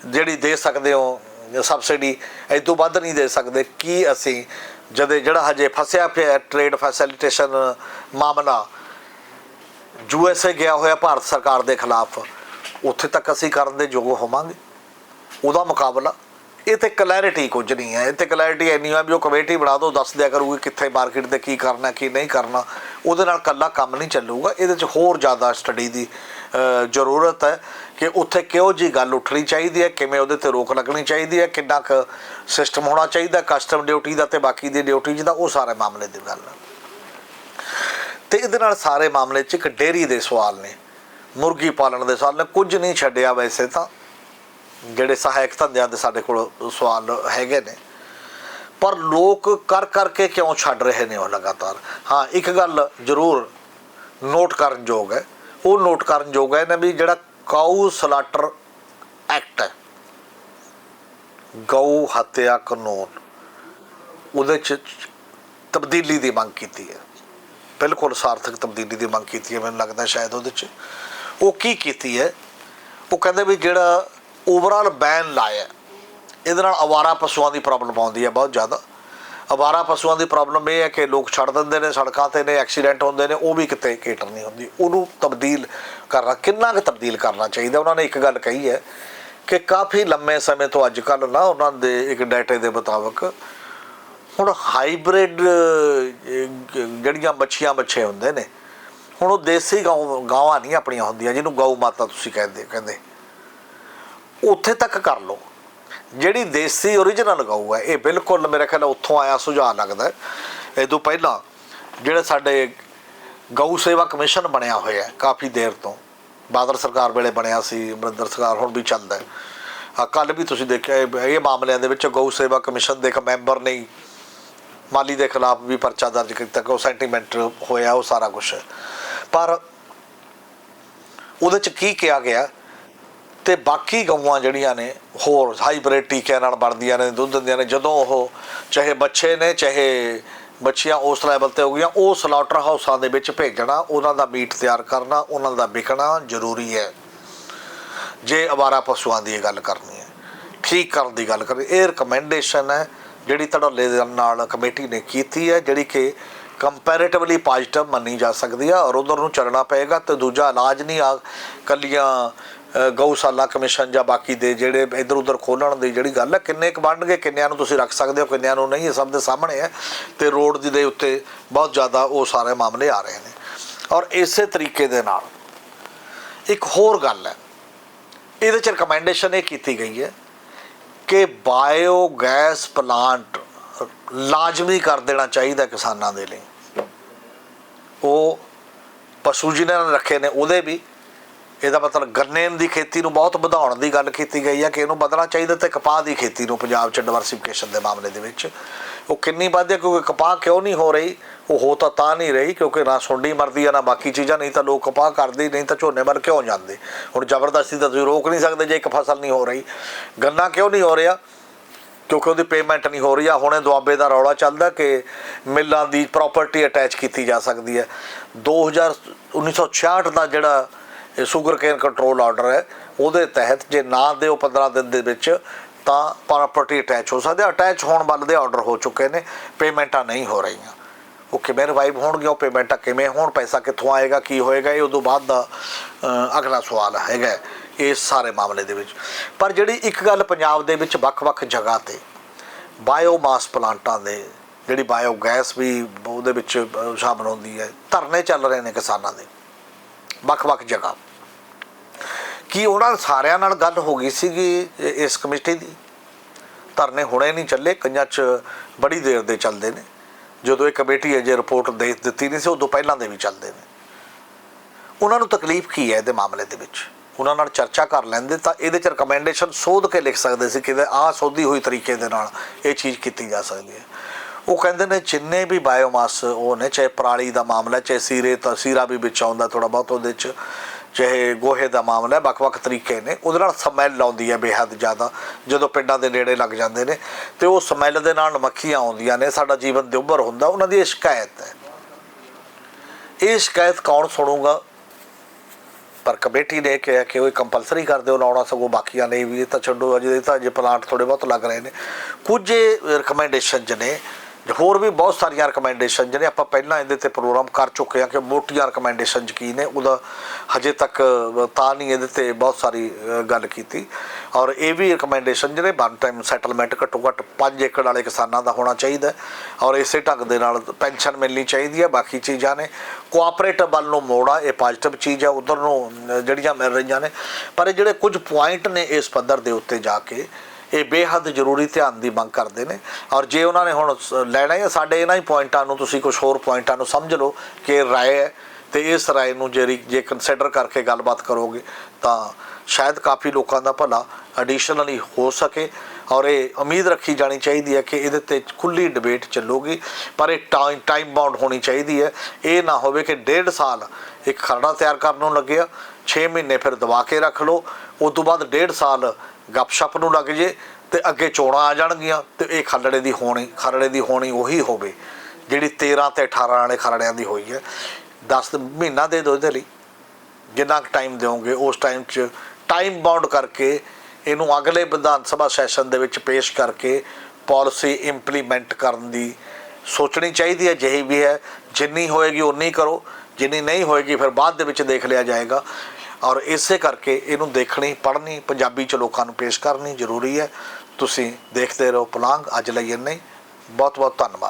ਜਿਹੜੀ ਦੇ ਸਕਦੇ ਹੋ ਸਬਸਿਡੀ ਇਸ ਤੋਂ ਵੱਧ ਨਹੀਂ ਦੇ ਸਕਦੇ। ਕੀ ਅਸੀਂ ਜਦ ਜਿਹੜਾ ਹਜੇ ਫਸਿਆ ਪਿਆ ਟ੍ਰੇਡ ਫੈਸਿਲਿਟੇਸ਼ਨ ਮਾਮਲਾ ਯੂ ਐੱਸ ਏ ਗਿਆ ਹੋਇਆ ਭਾਰਤ ਸਰਕਾਰ ਦੇ ਖਿਲਾਫ, ਉੱਥੇ ਤੱਕ ਅਸੀਂ ਕਰਨ ਦੇ ਯੋਗ ਹੋਵਾਂਗੇ। ਉਹਦਾ ਮੁਕਾਬਲਾ, ਇਹ ਤੇ ਕਲੈਰਿਟੀ ਕੁਝ ਨਹੀਂ ਹੈ। ਇਹ ਤੇ ਕਲੈਰਿਟੀ ਇੰਨੀ ਹੈ ਵੀ ਉਹ ਕਮੇਟੀ ਬਣਾ ਦੋ, ਦੱਸ ਦਿਆ ਕਰੂਗੀ ਕਿੱਥੇ ਮਾਰਕੀਟ ਤੇ ਕੀ ਕਰਨਾ, ਕੀ ਨਹੀਂ ਕਰਨਾ। ਉਹਦੇ ਨਾਲ ਕੱਲਾ ਕੰਮ ਨਹੀਂ ਚੱਲੂਗਾ। ਇਹਦੇ 'ਚ ਹੋਰ ਜ਼ਿਆਦਾ ਸਟੱਡੀ ਦੀ ਜ਼ਰੂਰਤ ਹੈ ਕਿ ਉੱਥੇ ਕਿਹੋ ਜੀ ਗੱਲ ਉੱਠਣੀ ਚਾਹੀਦੀ ਹੈ, ਕਿਵੇਂ ਉਹਦੇ ਤੇ ਰੋਕ ਲੱਗਣੀ ਚਾਹੀਦੀ ਹੈ, ਕਿੰਨਾ ਕੁ ਸਿਸਟਮ ਹੋਣਾ ਚਾਹੀਦਾ ਕਸਟਮ ਡਿਊਟੀ ਦਾ ਤੇ ਬਾਕੀ ਦੀ ਡਿਊਟੀ ਜਿਹਦਾ ਉਹ ਸਾਰੇ ਮਾਮਲੇ ਦੀ ਗੱਲ ਹੈ। ਤੇ ਇਹਦੇ ਨਾਲ ਸਾਰੇ ਮਾਮਲੇ 'ਚ ਇੱਕ ਡੇਰੀ ਦੇ ਸਵਾਲ ਨੇ। ਮੁਰਗੀ ਪਾਲਣ ਦੇ ਸਵਾਲ ਨੇ। ਕੁਝ ਨਹੀਂ ਛੱਡਿਆ ਵੈਸੇ ਤਾਂ। ਜਿਹੜੇ ਸਹਾਇਕ ਧੰਦਿਆਂ ਦੇ ਸਾਡੇ ਕੋਲ ਸਵਾਲ ਹੈਗੇ ਨੇ। ਪਰ ਲੋਕ ਕਰ ਕਰਕੇ ਕਿਉਂ ਛੱਡ ਰਹੇ ਨੇ ਉਹ ਲਗਾਤਾਰ? ਹਾਂ, ਇੱਕ ਗੱਲ ਜ਼ਰੂਰ ਨੋਟ ਕਰਨ ਯੋਗ ਹੈ। ਉਹ ਨੋਟ ਕਰਨ ਯੋਗ ਹੈ ਨਾ ਵੀ ਜਿਹੜਾ ਕਾਊ ਸਲਾਟਰ ਐਕਟ ਹੈ, ਗਊ ਹੱਤਿਆ ਕਾਨੂੰਨ, ਉਹਦੇ ਚ ਤਬਦੀਲੀ ਦੀ ਮੰਗ ਕੀਤੀ ਹੈ। ਬਿਲਕੁਲ ਸਾਰਥਕ ਤਬਦੀਲੀ ਦੀ ਮੰਗ ਕੀਤੀ ਹੈ, ਮੈਨੂੰ ਲੱਗਦਾ ਸ਼ਾਇਦ ਉਹਦੇ ਚ। ਉਹ ਕੀ ਕੀਤੀ ਹੈ? ਉਹ ਕਹਿੰਦੇ ਵੀ ਜਿਹੜਾ ਓਵਰਆਲ ਬੈਨ ਲਾਇਆ ਇਹਦੇ ਨਾਲ ਅਵਾਰਾ ਪਸ਼ੂਆਂ ਦੀ ਪ੍ਰੋਬਲਮ ਆਉਂਦੀ ਹੈ ਬਹੁਤ ਜ਼ਿਆਦਾ। ਅਵਾਰਾ ਪਸ਼ੂਆਂ ਦੀ ਪ੍ਰੋਬਲਮ ਇਹ ਹੈ ਕਿ ਲੋਕ ਛੱਡ ਦਿੰਦੇ ਨੇ, ਸੜਕਾਂ ਤੇ ਨੇ ਐਕਸੀਡੈਂਟ ਹੁੰਦੇ ਨੇ, ਉਹ ਵੀ ਕਿਤੇ ਕੇਟਰ ਨਹੀਂ ਹੁੰਦੀ। ਉਹਨੂੰ ਤਬਦੀਲ ਕਰਨਾ, ਕਿੰਨਾ ਕੁ ਤਬਦੀਲ ਕਰਨਾ ਚਾਹੀਦਾ? ਉਹਨਾਂ ਨੇ ਇੱਕ ਗੱਲ ਕਹੀ ਹੈ ਕਿ ਕਾਫੀ ਲੰਮੇ ਸਮੇਂ ਤੋਂ ਅੱਜ ਕੱਲ੍ਹ ਨਾ ਉਹਨਾਂ ਦੇ ਇੱਕ ਡਾਟੇ ਦੇ ਮੁਤਾਬਕ ਹੁਣ ਹਾਈਬ੍ਰਿਡ ਜਿਹੜੀਆਂ ਮੱਛੀਆਂ ਬੱਚੇ ਹੁੰਦੇ ਨੇ, ਹੁਣ ਉਹ ਦੇਸੀ ਗਾਉ, ਗਾਵਾਂ ਨਹੀਂ ਆਪਣੀਆਂ ਹੁੰਦੀਆਂ, ਜਿਹਨੂੰ ਗਊ ਮਾਤਾ ਤੁਸੀਂ ਕਹਿੰਦੇ ਕਹਿੰਦੇ। ਉੱਥੇ ਤੱਕ ਕਰ ਲਓ। ਜਿਹੜੀ ਦੇਸੀ origignal ਗਊ ਹੈ, ਇਹ ਬਿਲਕੁਲ ਮੇਰੇ ਖਿਆਲ ਉੱਥੋਂ ਆਇਆ ਸੁਝਾਅ ਲੱਗਦਾ ਇਹ ਤੋਂ ਪਹਿਲਾਂ ਜਿਹੜੇ ਸਾਡੇ ਗਊ ਸੇਵਾ ਕਮਿਸ਼ਨ ਬਣਿਆ ਹੋਇਆ ਹੈ, ਕਾਫੀ ਦੇਰ ਤੋਂ। ਬਾਦਲ ਸਰਕਾਰ ਵੇਲੇ ਬਣਿਆ ਸੀ, ਅਮਰਿੰਦਰ ਸਰਕਾਰ ਹੁਣ ਵੀ ਚੱਲਦਾ ਹੈ। ਕੱਲ ਵੀ ਤੁਸੀਂ ਦੇਖਿਆ, ਇਹ ਇਹ ਮਾਮਲਿਆਂ ਦੇ ਵਿੱਚ ਗਊ ਸੇਵਾ ਕਮਿਸ਼ਨ ਦੇ ਇੱਕ ਮੈਂਬਰ ਨੇ ਮਾਲੀ ਦੇ ਖਿਲਾਫ ਵੀ ਪਰਚਾ ਦਰਜ ਕੀਤਾ ਕਿ ਉਹ ਸੈਂਟੀਮੈਂਟ ਹੋਇਆ, ਉਹ ਸਾਰਾ ਕੁਝ ਪਰ ਉਹਦੇ ਚ ਕੀ ਕਿਹਾ ਗਿਆ? ਤੇ ਬਾਕੀ ਗਊਆਂ ਜਿਹੜੀਆਂ ਨੇ, ਹੋਰ ਹਾਈਬ੍ਰਿਡ ਟੀਕਿਆਂ ਨਾਲ ਬਣਦੀਆਂ ਨੇ, ਦੁੱਧ ਦਿੰਦੀਆਂ ਨੇ, ਜਦੋਂ ਉਹ ਚਾਹੇ ਬੱਚੇ ਨੇ, ਚਾਹੇ ਬੱਚੀਆਂ ਉਸ ਲੈਵਲ ਤੇ ਹੋ ਗਈਆਂ ਉਹ ਸਲਾਟਰ ਹਾਊਸਾਂ ਦੇ ਵਿੱਚ ਭੇਜਣਾ, ਉਹਨਾਂ ਦਾ ਮੀਟ ਤਿਆਰ ਕਰਨਾ, ਉਹਨਾਂ ਦਾ ਵਿਕਣਾ ਜ਼ਰੂਰੀ ਹੈ। ਜੇ ਅਵਾਰਾ ਪਸ਼ੂਆਂ ਦੀ ਗੱਲ ਕਰਨੀ ਹੈ, ਠੀਕ ਕਰਨ ਦੀ ਗੱਲ ਕਰਨੀ, ਇਹ ਰეკਮੈਂਡੇਸ਼ਨ ਹੈ, ਜਿਹੜੀ ਧੜੱਲੇ ਦੇ ਨਾਲ ਕਮੇਟੀ ਨੇ ਕੀਤੀ ਹੈ, ਜਿਹੜੀ ਕਿ ਕੰਪੈਰੀਟਿਵਲੀ ਪੋਜ਼ਿਟਿਵ ਮੰਨੀ ਜਾ ਸਕਦੀ ਹੈ ਔਰ ਉਧਰ ਨੂੰ ਚੱਲਣਾ ਪਏਗਾ ਤੇ ਦੂਜਾ ਇਲਾਜ ਨਹੀਂ ਆ, ਕੱਲੀਆਂ ਗਊਸ਼ਾਲਾ ਕਮਿਸ਼ਨ ਜਾਂ ਬਾਕੀ ਦੇ ਜਿਹੜੇ ਇਧਰ ਉਧਰ ਖੋਲਣ ਦੀ ਜਿਹੜੀ ਗੱਲ ਹੈ, ਕਿੰਨੇ ਕੁ ਬਣਨਗੇ ਕਿੰਨਿਆਂ ਨੂੰ ਤੁਸੀਂ ਰੱਖ ਸਕਦੇ ਹੋ, ਕਿੰਨਿਆਂ ਨੂੰ ਨਹੀਂ, ਇਹ ਸਭ ਦੇ ਸਾਹਮਣੇ ਹੈ ਤੇ ਰੋਡ ਦੇ ਉੱਤੇ ਬਹੁਤ ਜ਼ਿਆਦਾ ਉਹ ਸਾਰੇ ਮਾਮਲੇ ਆ ਰਹੇ ਨੇ। ਔਰ ਇਸੇ ਤਰੀਕੇ ਦੇ ਨਾਲ ਇੱਕ ਹੋਰ ਗੱਲ ਹੈ, ਇਹਦੇ ਚ ਰეკਮੈਂਡੇਸ਼ਨ ਇਹ ਕੀਤੀ ਗਈ ਹੈ ਕਿ ਬਾਇਓ ਗੈਸ ਪਲਾਂਟ ਲਾਜ਼ਮੀ ਕਰ ਦੇਣਾ ਚਾਹੀਦਾ ਕਿਸਾਨਾਂ ਦੇ ਲਈ। ਉਹ ਪਸ਼ੂ ਜਿਨ੍ਹਾਂ ਨੇ ਰੱਖੇ ਨੇ, ਉਹਦੇ ਵੀ ਇਹਦਾ ਮਤਲਬ ਗੰਨੇ ਦੀ ਖੇਤੀ ਨੂੰ ਬਹੁਤ ਵਧਾਉਣ ਦੀ ਗੱਲ ਕੀਤੀ ਗਈ ਹੈ ਕਿ ਇਹਨੂੰ ਵਧਣਾ ਚਾਹੀਦਾ ਤੇ ਕਪਾਹ ਦੀ ਖੇਤੀ ਨੂੰ ਪੰਜਾਬ 'ਚ ਡਿਵਰਸਿਫਿਕੇਸ਼ਨ ਦੇ ਮਾਮਲੇ ਦੇ ਵਿੱਚ। ਉਹ ਕਿੰਨੀ ਵਧਦੀ ਹੈ ਕਿਉਂਕਿ ਕਪਾਹ ਕਿਉਂ ਨਹੀਂ ਹੋ ਰਹੀ? ਉਹ ਹੋ ਤਾਂ ਤਾਂ ਨਹੀਂ ਰਹੀ ਕਿਉਂਕਿ ਨਾ ਸੁੰਡੀ ਮਰਦੀ ਆ, ਨਾ ਬਾਕੀ ਚੀਜ਼ਾਂ, ਨਹੀਂ ਤਾਂ ਲੋਕ ਕਪਾਹ ਕਰਦੇ, ਨਹੀਂ ਤਾਂ ਝੋਨੇ ਵੱਲ ਕਿਉਂ ਜਾਂਦੇ? ਹੁਣ ਜ਼ਬਰਦਸਤੀ ਤਾਂ ਤੁਸੀਂ ਰੋਕ ਨਹੀਂ ਸਕਦੇ ਜੇ ਇੱਕ ਫਸਲ ਨਹੀਂ ਹੋ ਰਹੀ। ਗੰਨਾ ਕਿਉਂ ਨਹੀਂ ਹੋ ਰਿਹਾ? ਕਿਉਂਕਿ ਉਹਦੀ ਪੇਮੈਂਟ ਨਹੀਂ ਹੋ ਰਹੀ ਆ। ਹੁਣੇ ਦੁਆਬੇ ਦਾ ਰੌਲਾ ਚੱਲਦਾ ਕਿ ਮਿੱਲਾਂ ਦੀ ਪ੍ਰਾਪਰਟੀ ਅਟੈਚ ਕੀਤੀ ਜਾ ਸਕਦੀ ਹੈ। 2000 1966 ਦਾ ਜਿਹੜਾ ਸ਼ੂਗਰ ਕੇਨ ਕੰਟਰੋਲ ਆਰਡਰ ਹੈ। ਉਹਦੇ ਤਹਿਤ ਜੇ ਨਾ ਦਿਓ 15 ਦਿਨ ਦੇ ਵਿੱਚ ਤਾਂ ਪ੍ਰਾਪਰਟੀ ਅਟੈਚ ਹੋ ਸਕਦੀ ਹੈ। ਅਟੈਚ ਹੋਣ ਵੱਲ ਦੇ ਆਰਡਰ ਹੋ ਚੁੱਕੇ ਨੇ ਪੇਮੈਂਟਾਂ ਨਹੀਂ ਹੋ ਰਹੀਆਂ। ਉਹ ਕਿਵੇਂ ਰਿਵਾਈਵ ਹੋਣਗੇ ਉਹ ਪੇਮੈਂਟਾਂ ਕਿਵੇਂ ਹੋਣ ਪੈਸਾ ਕਿੱਥੋਂ ਆਏਗਾ ਕੀ ਹੋਏਗਾ ਇਹ ਉਦੋਂ ਬਾਅਦ ਦਾ ਅਗਲਾ ਸਵਾਲ ਹੈਗਾ ਇਸ ਸਾਰੇ ਮਾਮਲੇ ਦੇ ਵਿੱਚ। ਪਰ ਜਿਹੜੀ ਇੱਕ ਗੱਲ ਪੰਜਾਬ ਦੇ ਵਿੱਚ ਵੱਖ-ਵੱਖ ਜਗ੍ਹਾ ਤੇ ਬਾਇਓਮਾਸ ਪਲਾਂਟਾਂ ਦੇ ਜਿਹੜੀ ਬਾਇਓ ਗੈਸ ਵੀ ਉਹਦੇ ਵਿੱਚ ਅ, ਸ਼ਾਮਲ ਹੁੰਦੀ ਹੈ ਧਰਨੇ ਚੱਲ ਰਹੇ ਨੇ ਕਿਸਾਨਾਂ ਦੇ। ਵੱਖ-ਵੱਖ ਜਗ੍ਹਾ। ਕੀ ਉਹਨਾਂ ਸਾਰਿਆਂ ਨਾਲ ਗੱਲ ਹੋ ਗਈ ਸੀਗੀ ਇਸ ਕਮੇਟੀ ਦੀ? ਧਰਨੇ ਹੁਣੇ ਨਹੀਂ ਚੱਲੇ, ਕਈਆਂ 'ਚ ਬੜੀ ਦੇਰ ਦੇ ਚੱਲਦੇ ਨੇ। ਜਦੋਂ ਇਹ ਕਮੇਟੀ ਅਜੇ ਰਿਪੋਰਟ ਦੇ ਦਿੱਤੀ ਨਹੀਂ ਸੀ, ਉਦੋਂ ਪਹਿਲਾਂ ਦੇ ਵੀ ਚੱਲਦੇ ਨੇ। ਉਹਨਾਂ ਨੂੰ ਤਕਲੀਫ ਕੀ ਹੈ ਇਹਦੇ ਮਾਮਲੇ ਦੇ ਵਿੱਚ? ਉਹਨਾਂ ਨਾਲ ਚਰਚਾ ਕਰ ਲੈਂਦੇ ਤਾਂ ਇਹਦੇ ਚ ਰეკਮੈਂਡੇਸ਼ਨ ਸੋਧ ਕੇ ਲਿਖ ਸਕਦੇ ਸੀ ਕਿ ਆ ਸੋਧੀ ਹੋਈ ਤਰੀਕੇ ਦੇ ਨਾਲ ਇਹ ਚੀਜ਼ ਕੀਤੀ ਜਾ ਸਕਦੀ ਹੈ। ਉਹ ਕਹਿੰਦੇ ਨੇ ਜਿੰਨੇ ਵੀ ਬਾਇਓਮਾਸ ਉਹ ਨੇ ਚਾਹੇ ਪਰਾਲੀ ਦਾ ਮਾਮਲਾ ਚਾਹੇ ਸੀਰੇ ਤਾਂ ਸੀਰਾ ਵੀ ਵਿੱਚ ਆਉਂਦਾ ਥੋੜਾ ਬਹੁਤ ਉਹਦੇ ਚ ਚਾਹੇ ਗੋਹੇ ਦਾ ਮਾਮਲਾ ਹੈ, ਵੱਖ-ਵੱਖ ਤਰੀਕੇ ਨੇ ਉਹਦੇ ਨਾਲ ਸਮੈਲ ਆਉਂਦੀ ਹੈ ਬੇਹੱਦ ਜ਼ਿਆਦਾ ਜਦੋਂ ਪਿੰਡਾਂ ਦੇ ਨੇੜੇ ਲੱਗ ਜਾਂਦੇ ਨੇ ਤੇ ਉਹ ਸਮੈਲ ਦੇ ਨਾਲ ਮੱਖੀਆਂ ਆਉਂਦੀਆਂ ਨੇ ਸਾਡਾ ਜੀਵਨ ਦੁੱਭਰ ਹੁੰਦਾ ਉਹਨਾਂ ਦੀ ਇਹ ਸ਼ਿਕਾਇਤ ਹੈ। ਇਹ ਸ਼ਿਕਾਇਤ ਕੌਣ ਸੁਣੂਗਾ? ਪਰ ਕਮੇਟੀ ਨੇ ਕਿਹਾ ਕਿ ਉਹ ਕੰਪਲਸਰੀ ਕਰ ਦਿਓ ਲਾਉਣਾ ਸਗੋਂ ਬਾਕੀਆਂ ਨੇ ਵੀ ਇਹ ਤਾਂ ਛੱਡੋ ਅਜੇ ਤਾਂ ਅਜੇ ਪਲਾਂਟ ਥੋੜੇ ਬਹੁਤ ਲੱਗ ਰਹੇ ਨੇ। ਕੁਝ ਰਿਕਮੈਂਡੇਸ਼ਨ ਨੇ ਹੋਰ ਵੀ ਬਹੁਤ ਸਾਰੀਆਂ ਰეკਮੈਂਡੇਸ਼ਨ ਜਿਹੜੇ ਆਪਾਂ ਪਹਿਲਾਂ ਇਹਦੇ ਤੇ ਪ੍ਰੋਗਰਾਮ ਕਰ ਚੁੱਕੇ ਆ ਕਿ ਮੋਟੀਆਂ ਰეკਮੈਂਡੇਸ਼ਨ ਕੀ ਨੇ ਉਹਦਾ ਹਜੇ ਤੱਕ ਤਾਂ ਨਹੀਂ ਇਹਦੇ ਤੇ ਬਹੁਤ ਸਾਰੀ ਗੱਲ ਕੀਤੀ। ਔਰ ਇਹ ਵੀ ਰეკਮੈਂਡੇਸ਼ਨ ਜਿਹੜੇ ਵਨ ਟਾਈਮ ਸੈਟਲਮੈਂਟ ਘੱਟੋ ਘੱਟ 5 ਏਕੜ ਵਾਲੇ ਕਿਸਾਨਾਂ ਦਾ ਹੋਣਾ ਚਾਹੀਦਾ ਔਰ ਇਸੇ ਢੰਗ ਦੇ ਨਾਲ ਪੈਨਸ਼ਨ ਮਿਲਣੀ ਚਾਹੀਦੀ ਹੈ, ਬਾਕੀ ਚੀਜ਼ਾਂ ਨੇ। ਕੋਆਪਰੇਟਿਵ ਵੱਲ ਨੂੰ ਮੋੜਾ, ਇਹ ਪੋਜ਼ਿਟਿਵ ਚੀਜ਼ ਹੈ, ਉਧਰ ਨੂੰ ਜਿਹੜੀਆਂ ਮਿਲ ਰਹੀਆਂ ਨੇ। ਪਰ ਇਹ ਜਿਹੜੇ ਕੁਝ ਪੁਆਇੰਟ ਨੇ ਇਸ ਪੱਧਰ ਦੇ ਉੱਤੇ ਜਾ ਕੇ ਇਹ ਬੇਹੱਦ ਜ਼ਰੂਰੀ ਧਿਆਨ ਦੀ ਮੰਗ ਕਰਦੇ ਨੇ। ਔਰ ਜੇ ਉਹਨਾਂ ਨੇ ਹੁਣ ਸ- ਲੈਣਾ ਹੈ ਸਾਡੇ ਇਹਨਾਂ ਹੀ ਪੁਆਇੰਟਾਂ ਨੂੰ ਤੁਸੀਂ ਕੁਝ ਹੋਰ ਪੁਆਇੰਟਾਂ ਨੂੰ ਸਮਝ ਲਓ ਕਿ ਇਹ ਰਾਏ ਹੈ ਤੇ ਇਸ ਰਾਏ ਨੂੰ ਜਿਹੜੀ ਜੇ ਕੰਸੀਡਰ ਕਰਕੇ ਗੱਲਬਾਤ ਕਰੋਗੇ ਤਾਂ ਸ਼ਾਇਦ ਕਾਫੀ ਲੋਕਾਂ ਦਾ ਭਲਾ ਐਡੀਸ਼ਨਲੀ ਹੋ ਸਕੇ। ਔਰ ਇਹ ਉਮੀਦ ਰੱਖੀ ਜਾਣੀ ਚਾਹੀਦੀ ਹੈ ਕਿ ਇਹਦੇ ਤੇ ਖੁੱਲੀ ਡਿਬੇਟ ਚੱਲੂਗੀ, ਪਰ ਇਹ ਟਾਈਮ ਟਾਈਮ ਬਾਉਂਡ ਹੋਣੀ ਚਾਹੀਦੀ ਹੈ। ਇਹ ਨਾ ਹੋਵੇ ਕਿ ਡੇਢ ਸਾਲ ਇੱਕ ਖਰੜਾ ਤਿਆਰ ਕਰਨ ਨੂੰ ਲੱਗਿਆ 6 ਮਹੀਨੇ ਫਿਰ ਦਬਾ ਕੇ ਰੱਖ ਲਓ, ਉਸ ਤੋਂ ਬਾਅਦ ਡੇਢ ਸਾਲ ਗੱਪਸ਼ਪ ਨੂੰ ਲੱਗ ਜੇ ਤੇ ਅੱਗੇ ਚੋਣਾਂ ਆ ਜਾਣਗੀਆਂ ਤੇ ਇਹ ਖਰੜੇ ਦੀ ਹੋਣੀ, ਖਰੜੇ ਦੀ ਹੋਣੀ ਉਹੀ ਹੋਵੇ, ਜਿਹੜੀ 13 ਤੇ 18 ਵਾਲੇ ਖਰੜਿਆਂ ਦੀ ਹੋਈ ਹੈ। 10 ਮਹੀਨਾ ਦੇ ਦਿਓ ਇਹਦੇ ਲਈ, ਜਿੰਨਾ ਟਾਈਮ ਦਿਓਗੇ, ਉਸ ਟਾਈਮ 'ਚ ਟਾਈਮ ਬਾਉਂਡ ਕਰਕੇ ਇਹਨੂੰ ਅਗਲੇ ਵਿਧਾਨ ਸਭਾ ਸੈਸ਼ਨ ਦੇ ਵਿੱਚ ਪੇਸ਼ ਕਰਕੇ ਪਾਲਿਸੀ ਇੰਪਲੀਮੈਂਟ ਕਰਨ ਦੀ ਸੋਚਣੀ ਚਾਹੀਦੀ ਹੈ ਜਿਹੀ ਵੀ ਹੈ। ਜਿੰਨੀ ਹੋਏਗੀ ਉਨੀ ਕਰੋ, ਜਿੰਨੀ ਨਹੀਂ ਹੋਏਗੀ ਫਿਰ ਬਾਅਦ ਦੇ ਵਿੱਚ ਦੇਖ ਲਿਆ ਜਾਏਗਾ। ਔਰ ਇਸੇ ਕਰਕੇ ਇਹਨੂੰ ਦੇਖਣੀ, ਪੜ੍ਹਨੀ, ਪੰਜਾਬੀ ਚ ਲੋਕਾਂ ਨੂੰ ਪੇਸ਼ ਕਰਨੀ ਜ਼ਰੂਰੀ ਹੈ। ਤੁਸੀਂ ਦੇਖਦੇ ਰਹੋ ਪਲਾਂਗ, ਅੱਜ ਲਈ ਇੰਨਾ ਹੀ। ਬਹੁਤ ਬਹੁਤ ਧੰਨਵਾਦ।